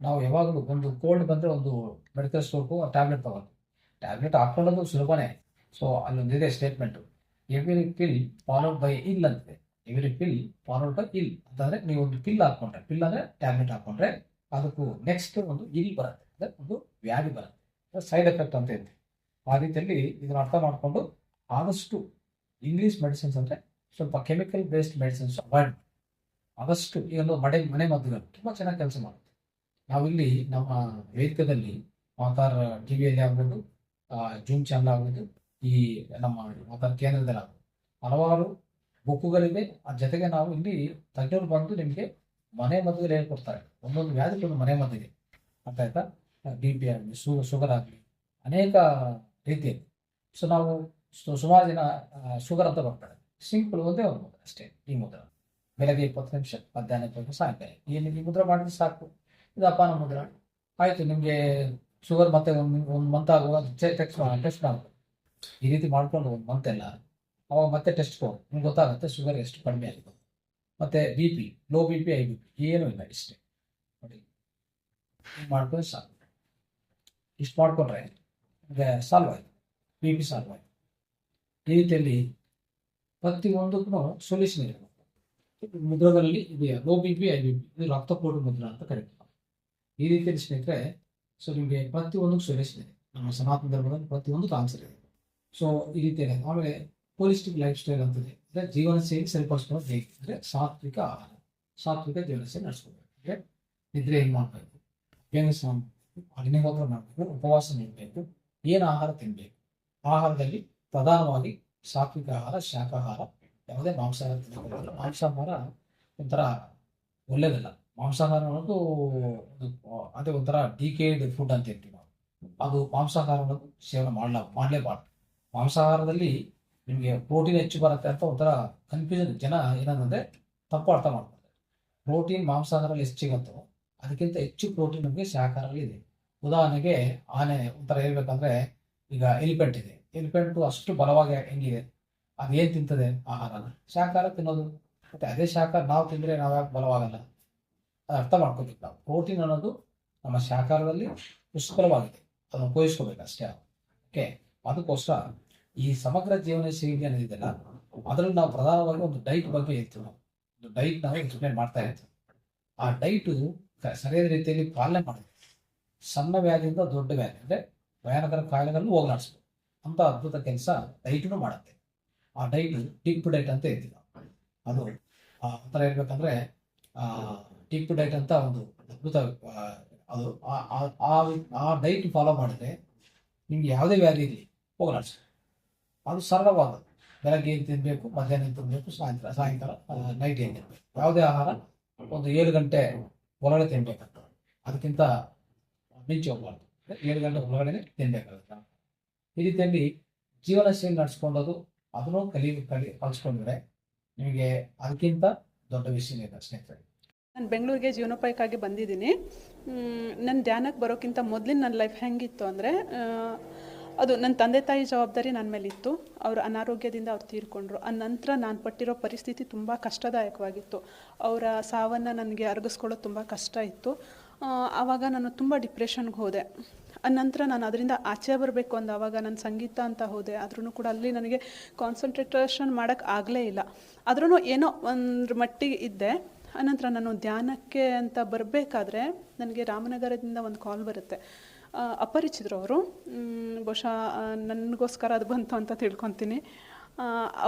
ನಾವು ಯಾವಾಗಲೂ ಒಂದು ಕೋಲ್ಡ್ ಬಂದ್ರೆ ಒಂದು ಮೆಡಿಕಲ್ ಸ್ಟೋರ್ಗೂ ಟ್ಯಾಬ್ಲೆಟ್ ತಗೊಂಡು ಟ್ಯಾಬ್ಲೆಟ್ ಹಾಕೊಳ್ಳೋದು ಸುಲಭನೇ. So ಅಲ್ಲೊಂದಿದೆ statement every pill followed by ill ಅಂತಿದೆ. ಎವ್ರಿ ಪಿಲ್ ಫಾಲೋಡ್ ಬೈ ಇಲ್ ಅಂತಂದ್ರೆ ನೀವು ಒಂದು ಪಿಲ್ ಹಾಕೊಂಡ್ರೆ ಪಿಲ್ ಅಂದ್ರೆ ಟ್ಯಾಬ್ಲೆಟ್ ಹಾಕೊಂಡ್ರೆ, ಅದಕ್ಕೂ ನೆಕ್ಸ್ಟ್ ಒಂದು ಇಲ್ ಬರುತ್ತೆ. ಅಂದ್ರೆ ಒಂದು ವ್ಯಾಧಿ ಬರುತ್ತೆ. ಸೈಡ್ ಎಫೆಕ್ಟ್ ಅಂತ ಇದೆ ಆ ರೀತಿಯಲ್ಲಿ ಇದನ್ನ ಅರ್ಥ ಮಾಡಿಕೊಂಡು ಆದಷ್ಟು ಇಂಗ್ಲೀಷ್ ಮೆಡಿಸಿನ್ಸ್ ಅಂದ್ರೆ ಸ್ವಲ್ಪ ಕೆಮಿಕಲ್ ಬೇಸ್ಡ್ ಮೆಡಿಸಿನ್ಸ್ ಅವಾಯ್ಡ್ ಆದಷ್ಟು ಈ ಒಂದು ಮನೆ ಮದ್ದುಗಳು ತುಂಬಾ ಚೆನ್ನಾಗಿ ಕೆಲಸ ಮಾಡುತ್ತೆ. ನಾವಿಲ್ಲಿ ನಮ್ಮ ವೇದಿಕದಲ್ಲಿ ಮಾತಾರ್ ಟಿವಿಯಲ್ಲಿ ಆಗ್ಬೋದು ಜೂಮ್ ಚಾನಲ್ ಆಗ್ಬೋದು, ಈ ನಮ್ಮ ಮಾತಾರ ಕೇಂದ್ರದಲ್ಲಿ ಆಗ್ಬೋದು. ಹಲವಾರು ಬುಕ್ಕುಗಳಿವೆ. ಅದ್ರ ಜೊತೆಗೆ ನಾವು ಇಲ್ಲಿ ತಜ್ಞರು ಬಂದು ನಿಮಗೆ ಮನೆ ಮದ್ದುಗಳು ಹೇಳ್ಕೊಡ್ತಾರೆ. ಒಂದೊಂದು ವ್ಯಾಧಿಗಳು ಮನೆ ಮದ್ದಿದೆ ಅರ್ಥ ಆಯ್ತಾ? ಬಿ ಪಿ ಆಗಲಿ ಶುಗರ್ ಆಗಲಿ, ಅನೇಕ ರೀತಿಯಲ್ಲಿ ಸೊ ನಾವು ಸುಮಾರು ಜನ ಶುಗರ್ ಅಂತ ಬರ್ತಾರೆ ಸಿಂಪಲ್ ಒಂದೇ ಒಂದು ಮುದ್ರೆ ಅಷ್ಟೇ ಈ ಮುದ್ರ. ಬೆಳಗ್ಗೆ ಇಪ್ಪತ್ತು ನಿಮಿಷ ಮಧ್ಯಾಹ್ನ ಇಪ್ಪತ್ತು ಸಾಯಂಕಾಲ. ಏನು ಈ ಮುದ್ರ ಮಾಡಿದ್ರೆ ಸಾಕು. ಇದು ಅಪಾನ ಮುದ್ರ. ಆಯ್ತು ನಿಮಗೆ ಶುಗರ್ ಮತ್ತೆ ಒಂದು ಒಂದು ಮಂತ್ ಆಗುವಾಗ ಟೆಸ್ಟ್ ಟೆಸ್ಟ್ ಮಾಡಬೇಕು ಈ ರೀತಿ ಮಾಡ್ಕೊಂಡು ಒಂದು ಮಂತ್ ಎಲ್ಲ ಅವಾಗ ಮತ್ತೆ ಟೆಸ್ಟ್ ಕೊಡು. ನಿಮ್ಗೆ ಗೊತ್ತಾಗುತ್ತೆ ಶುಗರ್ ಎಷ್ಟು ಕಡಿಮೆ ಆಗಿದೆ. ಮತ್ತೆ B P low B P high B P ಏನೂ ಇಲ್ಲ ಇಷ್ಟೇ. ನೋಡಿ ಮಾಡ್ಕೊಂಡ್ರೆ ಮಾಡ್ಕೊಂಡು ಸಾಕು. ಇಷ್ಟು ಮಾಡ್ಕೊಂಡ್ರೆ ಸಾಲ್ವ್ ಆಯಿತು ಬಿ ಪಿ ಸಾಲ್ವ್ ಆಯಿತು. ಈ ರೀತಿಯಲ್ಲಿ ಪ್ರತಿಯೊಂದಕ್ಕೂ ಸೊಲ್ಯೂಷನ್ ಇರಬೇಕು ಮುದ್ರಗಳಲ್ಲಿ ಇದು low B P high B P ಇದು ರಕ್ತಪೂರ್ಣ ಮುದ್ರ ಅಂತ ಕರಿತೀವಿ. ಈ ರೀತಿಯಲ್ಲಿ ಸ್ನೇಹಿತರೆ ಸೊ ನಿಮಗೆ ಪ್ರತಿಯೊಂದಕ್ಕೂ ಸೊಲ್ಯೂಷನ್ ಇದೆ. ನಮ್ಮ ಸನಾತನ ಧರ್ಮದಲ್ಲಿ ಪ್ರತಿಯೊಂದಕ್ಕೂ ಆನ್ಸರ್ ಇದೆ. ಸೊ ಈ ರೀತಿಯಲ್ಲಿ ಆಮೇಲೆ ಹೋಲಿಸ್ಟಿಕ್ ಲೈಫ್ ಸ್ಟೈಲ್ ಅಂತದೆ ಅಂದರೆ ಜೀವನ ಶೈಲಿ ಸರಿಪಡಿಸ್ಕೊಳ್ಳೋದು ಹೇಗೆ? ಅಂದರೆ ಸಾತ್ವಿಕ ಆಹಾರ ಸಾತ್ವಿಕ ಜೀವನ ಶೈಲಿ ನಡೆಸ್ಕೋಬೇಕು. ನಿದ್ರೆ ಹೆಂಗೆ ಮಾಡಬೇಕು? ಏನು ಸ್ನಾನ ಮಾಡ್ಬೇಕು, ಮಾಡಬೇಕು ಉಪವಾಸ ನಿಲ್ಲಬೇಕು ಏನು ಆಹಾರ ತಿನ್ನಬೇಕು ಆಹಾರದಲ್ಲಿ ಪ್ರಧಾನವಾಗಿ ಸಾತ್ವಿಕ ಆಹಾರ ಶಾಖಾಹಾರ ಯಾವುದೇ ಮಾಂಸಾಹಾರ ತಿನ್ನಬಾರದು ಮಾಂಸಾಹಾರ ಒಂಥರ ಒಳ್ಳೇದಲ್ಲ. ಮಾಂಸಾಹಾರ ಅನ್ನೋದು ಅದೇ ಒಂಥರ ಡಿಕೇಡ್ ಫುಡ್ ಅಂತ ಹೇಳ್ತೀವಿ ನಾವು. ಅದು ಮಾಂಸಾಹಾರ ಅನ್ನೋದು ಸೇವನೆ ಮಾಡಲ ಮಾಡಲೇಬಾರ್ದು. ಮಾಂಸಾಹಾರದಲ್ಲಿ ನಿಮಗೆ ಪ್ರೋಟೀನ್ ಹೆಚ್ಚು ಬರುತ್ತೆ ಅಂತ ಒಂಥರ ಕನ್ಫ್ಯೂಷನ್ ಜನ ಏನಂದ್ರೆ ತಪ್ಪು ಅರ್ಥ ಮಾಡ್ತಾರೆ ಪ್ರೋಟೀನ್ ಮಾಂಸಾಹಾರಲ್ಲಿ ಎಷ್ಟು ಸಿಗುತ್ತೋ ಅದಕ್ಕಿಂತ ಹೆಚ್ಚು ಪ್ರೋಟೀನ್ ನಮಗೆ ಶಾಖಾಹಾರದಲ್ಲಿ ಇದೆ. ಉದಾಹರಣೆಗೆ ಆನೆ ಒಂಥರ ಹೇಳ್ಬೇಕಂದ್ರೆ ಈಗ ಎಲಿಫೆಂಟ್ ಇದೆ. ಎಲಿಫೆಂಟ್ ಅಷ್ಟು ಬಲವಾಗಿ ಹೆಂಗಿದೆ? ಏನು ತಿಂತದೆ? ಆಹಾರನ ಶಾಖಾರ ತಿನ್ನೋದು. ಮತ್ತೆ ಅದೇ ಶಾಖ ನಾವು ತಿಂದರೆ ನಾವು ಯಾಕೆ ಬಲವಾಗಲ್ಲ? ಅದು ಅರ್ಥ ಮಾಡ್ಕೋಬೇಕು ನಾವು. ಪ್ರೋಟೀನ್ ಅನ್ನೋದು ನಮ್ಮ ಶಾಖಾರದಲ್ಲಿ ಪುಷ್ಕಲವಾಗಿದೆ ಅದನ್ನು ಉಪಯೋಗಿಸ್ಕೋಬೇಕು ಅಷ್ಟೇ ಓಕೆ ಅದಕ್ಕೋಸ್ಕರ ಈ ಸಮಗ್ರ ಜೀವನ ಶೈಲಿ ಅನ್ನೋದಿದೆಯಲ್ಲ ಅದರಲ್ಲಿ ನಾವು ಪ್ರಧಾನವಾಗಿ ಒಂದು ಡೈಟ್ ಬಗ್ಗೆ ಹೇಳ್ತೀವಿ ನಾವು. ಡೈಟ್ ನಾವು ಎಕ್ಸ್ಪ್ಲೇನ್ ಮಾಡ್ತಾ ಇರ್ತೀವಿ. ಆ ಡೈಟು ಸರಿಯಾದ ರೀತಿಯಲ್ಲಿ ಪಾಲನೆ ಮಾಡಬೇಕು ಸಣ್ಣ ವ್ಯಾಧಿಯಿಂದ ದೊಡ್ಡ ವ್ಯಾಧಿ, ಅಂದರೆ ಭಯಾನಕರ ಕಾಯಿಲೆಗಳನ್ನು ಹೋಗಲಾಡಿಸ್ಬೋದು ಅಂತ ಅದ್ಭುತ ಕೆಲಸ ಡೈಟ್ನು ಮಾಡುತ್ತೆ. ಆ ಡೈಟ್ ಟಿಪ್ ಡೈಟ್ ಅಂತ ಹೇಳ್ತೀವಿ ಅದು ಒಂಥರ ಹೇಳ್ಬೇಕಂದ್ರೆ ಟಿಪ್ ಡೈಟ್ ಅಂತ ಒಂದು ಅದ್ಭುತ ಅದು, ಆ ಡೈಟ್ ಫಾಲೋ ಮಾಡಿದ್ರೆ ನಿಮ್ಗೆ ಯಾವುದೇ ವ್ಯಾಧಿ ಇರಲಿ ಹೋಗಲಾಡಿಸ್ ಅದು ಸರಳವಾದ ಬೆಳಗ್ಗೆ ಏನು ತಿನ್ನಬೇಕು ಮಧ್ಯಾಹ್ನ ಏನು ತಿನ್ನಬೇಕು ಸಾಯಂಕಾಲ ಸಾಯಂಕಾಲ ನೈಟ್ ಏನು ತಿನ್ನಬೇಕು ಯಾವುದೇ ಆಹಾರ ಒಂದು ಏಳು ಗಂಟೆ ಒಳಗಡೆ ತಿನ್ನಬೇಕಂತ ಅದಕ್ಕಿಂತ ಮಿಂಚು ಹೋಗ್ಬಾರ್ದು ಏಳು ಗಂಟೆ ಒಳಗಡೆ ತಿನ್ಬೇಕಾಗುತ್ತೆ ಈ ರೀತಿಯಲ್ಲಿ ಜೀವನ ಶೈಲಿ ನಡೆಸ್ಕೊಂಡೋದು ಅದನ್ನು ಕಲಿ ಕಲಿ, ಕಲಿಸ್ಕೊಂಡ್ರೆ ನಿಮಗೆ ಅದಕ್ಕಿಂತ ದೊಡ್ಡ ವಿಷಯ ಇಲ್ಲ ಸ್ನೇಹಿತರೆ ನಾನು ಬೆಂಗಳೂರಿಗೆ ಜೀವನೋಪಾಯಕ್ಕಾಗಿ ಬಂದಿದ್ದೀನಿ. ನನ್ನ ಧ್ಯಾನಕ್ಕೆ ಬರೋಕ್ಕಿಂತ ಮೊದಲಿನ ನನ್ನ ಲೈಫ್ ಹೆಂಗಿತ್ತು ಅಂದರೆ ಅದು ನನ್ನ ತಂದೆ ತಾಯಿ ಜವಾಬ್ದಾರಿ ನನ್ನ ಮೇಲಿತ್ತು. ಅವರು ಅನಾರೋಗ್ಯದಿಂದ ಅವ್ರು ತೀರ್ಕೊಂಡ್ರು. ಆ ನಂತರ ನಾನು ಪಟ್ಟಿರೋ ಪರಿಸ್ಥಿತಿ ತುಂಬ ಕಷ್ಟದಾಯಕವಾಗಿತ್ತು. ಅವರ ಸಾವನ್ನು ನನಗೆ ಅರಗಿಸ್ಕೊಳ್ಳೋದು ತುಂಬ ಕಷ್ಟ ಇತ್ತು. ಆವಾಗ ನಾನು ತುಂಬ ಡಿಪ್ರೆಷನ್ಗೆ ಹೋದೆ. ನಂತರ ನಾನು ಅದರಿಂದ ಆಚೆ ಬರಬೇಕು ಅಂದ ಆವಾಗ ನಾನು ಸಂಗೀತ ಅಂತ ಹೋದೆ. ಆದ್ರೂ ಕೂಡ ಅಲ್ಲಿ ನನಗೆ ಕಾನ್ಸಂಟ್ರೇಷನ್ ಮಾಡೋಕ್ಕೆ ಆಗಲೇ ಇಲ್ಲ. ಆದ್ರೂ ಏನೋ ಒಂದು ಮಟ್ಟಿಗೆ ಇದ್ದೆ. ಅನಂತರ ನಾನು ಧ್ಯಾನಕ್ಕೆ ಅಂತ ಬರಬೇಕಾದ್ರೆ ನನಗೆ ರಾಮನಗರದಿಂದ ಒಂದು ಕಾಲ್ ಬರುತ್ತೆ. ಅಪರಿಚಿತರು ಅವರು ಬಹುಶಃ ನನಗೋಸ್ಕರ ಅದು ಬಂತು ಅಂತ ತಿಳ್ಕೊತೀನಿ.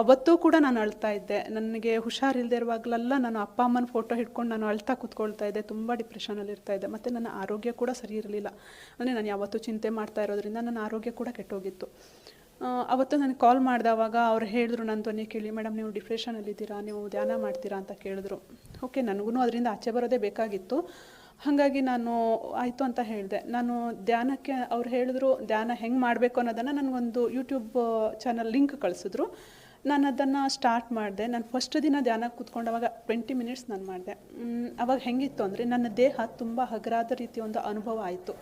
ಅವತ್ತೂ ಕೂಡ ನಾನು ಅಳ್ತಾ ಇದ್ದೆ. ನನಗೆ ಹುಷಾರಿಲ್ಲದೆ ಇರುವಾಗಲೆಲ್ಲ ನಾನು ಅಪ್ಪ ಅಮ್ಮನ ಫೋಟೋ ಹಿಡ್ಕೊಂಡು ನಾನು ಅಳ್ತಾ ಕೂತ್ಕೊಳ್ತಾ ಇದ್ದೆ. ತುಂಬ ಡಿಪ್ರೆಷನಲ್ಲಿ ಇರ್ತಾ ಇದ್ದೆ. ಮತ್ತು ನನ್ನ ಆರೋಗ್ಯ ಕೂಡ ಸರಿ ಇರಲಿಲ್ಲ. ಅಂದರೆ ನಾನು ಯಾವತ್ತೂ ಚಿಂತೆ ಮಾಡ್ತಾ ಇರೋದ್ರಿಂದ ನನ್ನ ಆರೋಗ್ಯ ಕೂಡ ಕೆಟ್ಟೋಗಿತ್ತು. ಅವತ್ತು ನನಗೆ ಕಾಲ್ ಮಾಡಿದವಾಗ ಅವ್ರು ಹೇಳಿದ್ರು ನನ್ನ ಧ್ವನಿ ಕೇಳಿ ಮೇಡಮ್ ನೀವು ಡಿಪ್ರೆಷನಲ್ಲಿದ್ದೀರಾ ನೀವು ಧ್ಯಾನ ಮಾಡ್ತೀರಾ? ಅಂತ ಕೇಳಿದ್ರು. ಓಕೆ ನನಗೂ ಅದರಿಂದ ಆಚೆ ಬರೋದೇ ಬೇಕಾಗಿತ್ತು. ಹಾಗಾಗಿ ನಾನು ಆಯಿತು ಅಂತ ಹೇಳಿದೆ. ನಾನು ಧ್ಯಾನಕ್ಕೆ ಅವ್ರು ಹೇಳಿದ್ರು, ಧ್ಯಾನ ಹೆಂಗೆ ಮಾಡಬೇಕು ಅನ್ನೋದನ್ನು ನನಗೊಂದು ಯೂಟ್ಯೂಬ್ ಚಾನಲ್ ಲಿಂಕ್ ಕಳಿಸಿದ್ರು. ನಾನು ಅದನ್ನು ಸ್ಟಾರ್ಟ್ ಮಾಡಿದೆ. ನಾನು ಫಸ್ಟ್ ದಿನ ಧ್ಯಾನಕ್ಕೆ ಕೂತ್ಕೊಂಡವಾಗ ಟ್ವೆಂಟಿ ಮಿನಿಟ್ಸ್ ನಾನು ಮಾಡಿದೆ. ಅವಾಗ ಹೆಂಗಿತ್ತು ಅಂದರೆ ನನ್ನ ದೇಹ ತುಂಬ ಹಗರಾದ ರೀತಿ ಒಂದು ಅನುಭವ ಆಯಿತು.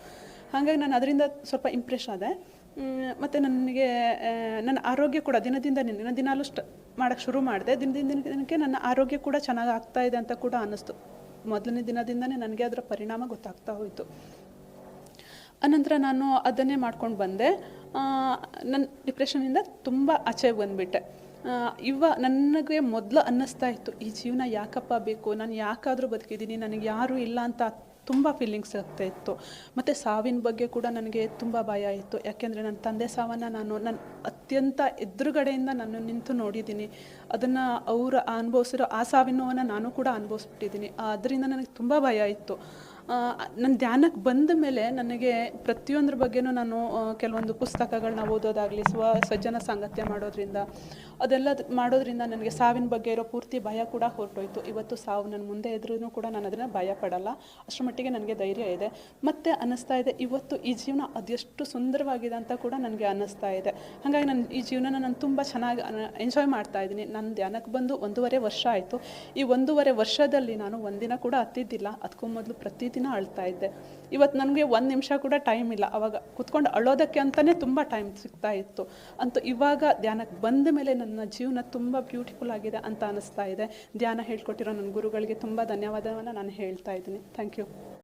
ಹಾಗಾಗಿ ನಾನು ಅದರಿಂದ ಸ್ವಲ್ಪ ಇಂಪ್ರೆಸ್ ಆದೆ. ಮತ್ತು ನನಗೆ ನನ್ನ ಆರೋಗ್ಯ ಕೂಡ ದಿನದಿಂದ ದಿನ ದಿನಾಲೂ ಸ್ಟ ಮಾಡೋಕ್ಕೆ ಶುರು ಮಾಡಿದೆ. ದಿನದಿಂದ ದಿನಕ್ಕೆ ನನ್ನ ಆರೋಗ್ಯ ಕೂಡ ಚೆನ್ನಾಗಿ ಆಗ್ತಾ ಇದೆ ಅಂತ ಕೂಡ ಅನ್ನಿಸ್ತು. ಮೊದಲನೇ ದಿನದಿಂದನೇ ನನಗೆ ಅದರ ಪರಿಣಾಮ ಗೊತ್ತಾಗ್ತಾ ಹೋಯಿತು. ಅನಂತರ ನಾನು ಅದನ್ನೇ ಮಾಡ್ಕೊಂಡು ಬಂದೆ. ನನ್ನ ಡಿಪ್ರೆಷನಿಂದ ತುಂಬ ಆಚೆ ಬಂದುಬಿಟ್ಟೆ. ಇವ ನನಗೆ ಮೊದಲು ಅನ್ನಿಸ್ತಾ ಇತ್ತು, ಈ ಜೀವನ ಯಾಕಪ್ಪ ಬೇಕು? ನಾನು ಯಾಕಾದರೂ ಬದುಕಿದ್ದೀನಿ, ನನಗೆ ಯಾರೂ ಇಲ್ಲ ಅಂತ ತುಂಬ ಫೀಲಿಂಗ್ಸ್ ಆಗ್ತಾ ಇತ್ತು. ಮತ್ತು ಸಾವಿನ ಬಗ್ಗೆ ಕೂಡ ನನಗೆ ತುಂಬ ಭಯ ಇತ್ತು. ಯಾಕೆಂದರೆ ನನ್ನ ತಂದೆ ಸಾವನ್ನು ನಾನು ನನ್ನ ಅತ್ಯಂತ ಎದುರುಗಡೆಯಿಂದ ನಾನು ನಿಂತು ನೋಡಿದ್ದೀನಿ. ಅದನ್ನು ಅವರು ಅನುಭವಿಸಿರೋ ಆ ಸಾವಿನ ನೋವನ್ನು ನಾನು ಕೂಡ ಅನುಭವಿಸ್ಬಿಟ್ಟಿದ್ದೀನಿ. ಅದರಿಂದ ನನಗೆ ತುಂಬ ಭಯ ಇತ್ತು. ನನ್ನ ಧ್ಯಾನಕ್ಕೆ ಬಂದ ಮೇಲೆ ನನಗೆ ಪ್ರತಿಯೊಂದ್ರ ಬಗ್ಗೆನೂ ನಾನು ಕೆಲವೊಂದು ಪುಸ್ತಕಗಳನ್ನ ಓದೋದಾಗಲಿ ಸ್ವ ಸಜ್ಜನ ಸಾಂಗತ್ಯ ಮಾಡೋದ್ರಿಂದ, ಅದೆಲ್ಲ ಮಾಡೋದ್ರಿಂದ ನನಗೆ ಸಾವಿನ ಬಗ್ಗೆ ಇರೋ ಪೂರ್ತಿ ಭಯ ಕೂಡ ಹೊರಟೋಯ್ತು. ಇವತ್ತು ಸಾವು ನನ್ನ ಮುಂದೆ ಇದ್ರೂ ಕೂಡ ನಾನು ಅದನ್ನು ಭಯ ಪಡಲ್ಲ. ಅಷ್ಟರ ಮಟ್ಟಿಗೆ ನನಗೆ ಧೈರ್ಯ ಇದೆ. ಮತ್ತು ಅನ್ನಿಸ್ತಾ ಇದೆ, ಇವತ್ತು ಈ ಜೀವನ ಅದೆಷ್ಟು ಸುಂದರವಾಗಿದೆ ಅಂತ ಕೂಡ ನನಗೆ ಅನ್ನಿಸ್ತಾ ಇದೆ. ಹಾಗಾಗಿ ನಾನು, ಈ ಜೀವನನ ನಾನು ತುಂಬ ಚೆನ್ನಾಗಿ ಎಂಜಾಯ್ ಮಾಡ್ತಾ ಇದ್ದೀನಿ. ನನ್ನ ಧ್ಯಾನಕ್ಕೆ ಬಂದು ಒಂದೂವರೆ ವರ್ಷ ಆಯಿತು. ಈ ಒಂದೂವರೆ ವರ್ಷದಲ್ಲಿ ನಾನು ಒಂದಿನ ಕೂಡ ಹತ್ತಿದ್ದಿಲ್ಲ. ಅದಕ್ಕೂ ಮೊದಲು ಪ್ರತಿದಿನ ಅಳ್ತಾ ಇದ್ದೆ. ಇವತ್ತು ನನಗೆ ಒಂದು ನಿಮಿಷ ಕೂಡ ಟೈಮ್ ಇಲ್ಲ. ಅವಾಗ ಕುತ್ಕೊಂಡು ಅಳೋದಕ್ಕೆ ಅಂತಲೇ ತುಂಬ ಟೈಮ್ ಸಿಗ್ತಾ ಇತ್ತು. ಅಂತೂ ಇವಾಗ ಧ್ಯಾನಕ್ಕೆ ಬಂದ ಮೇಲೆ ನನ್ನ ಜೀವನ ತುಂಬ ಬ್ಯೂಟಿಫುಲ್ ಆಗಿದೆ ಅಂತ ಅನ್ನಿಸ್ತಾ ಇದೆ. ಧ್ಯಾನ ಹೇಳ್ಕೊಟ್ಟಿರೋ ನನ್ನ ಗುರುಗಳಿಗೆ ತುಂಬ ಧನ್ಯವಾದವನ್ನು ನಾನು ಹೇಳ್ತಾ ಇದ್ದೀನಿ. Thank you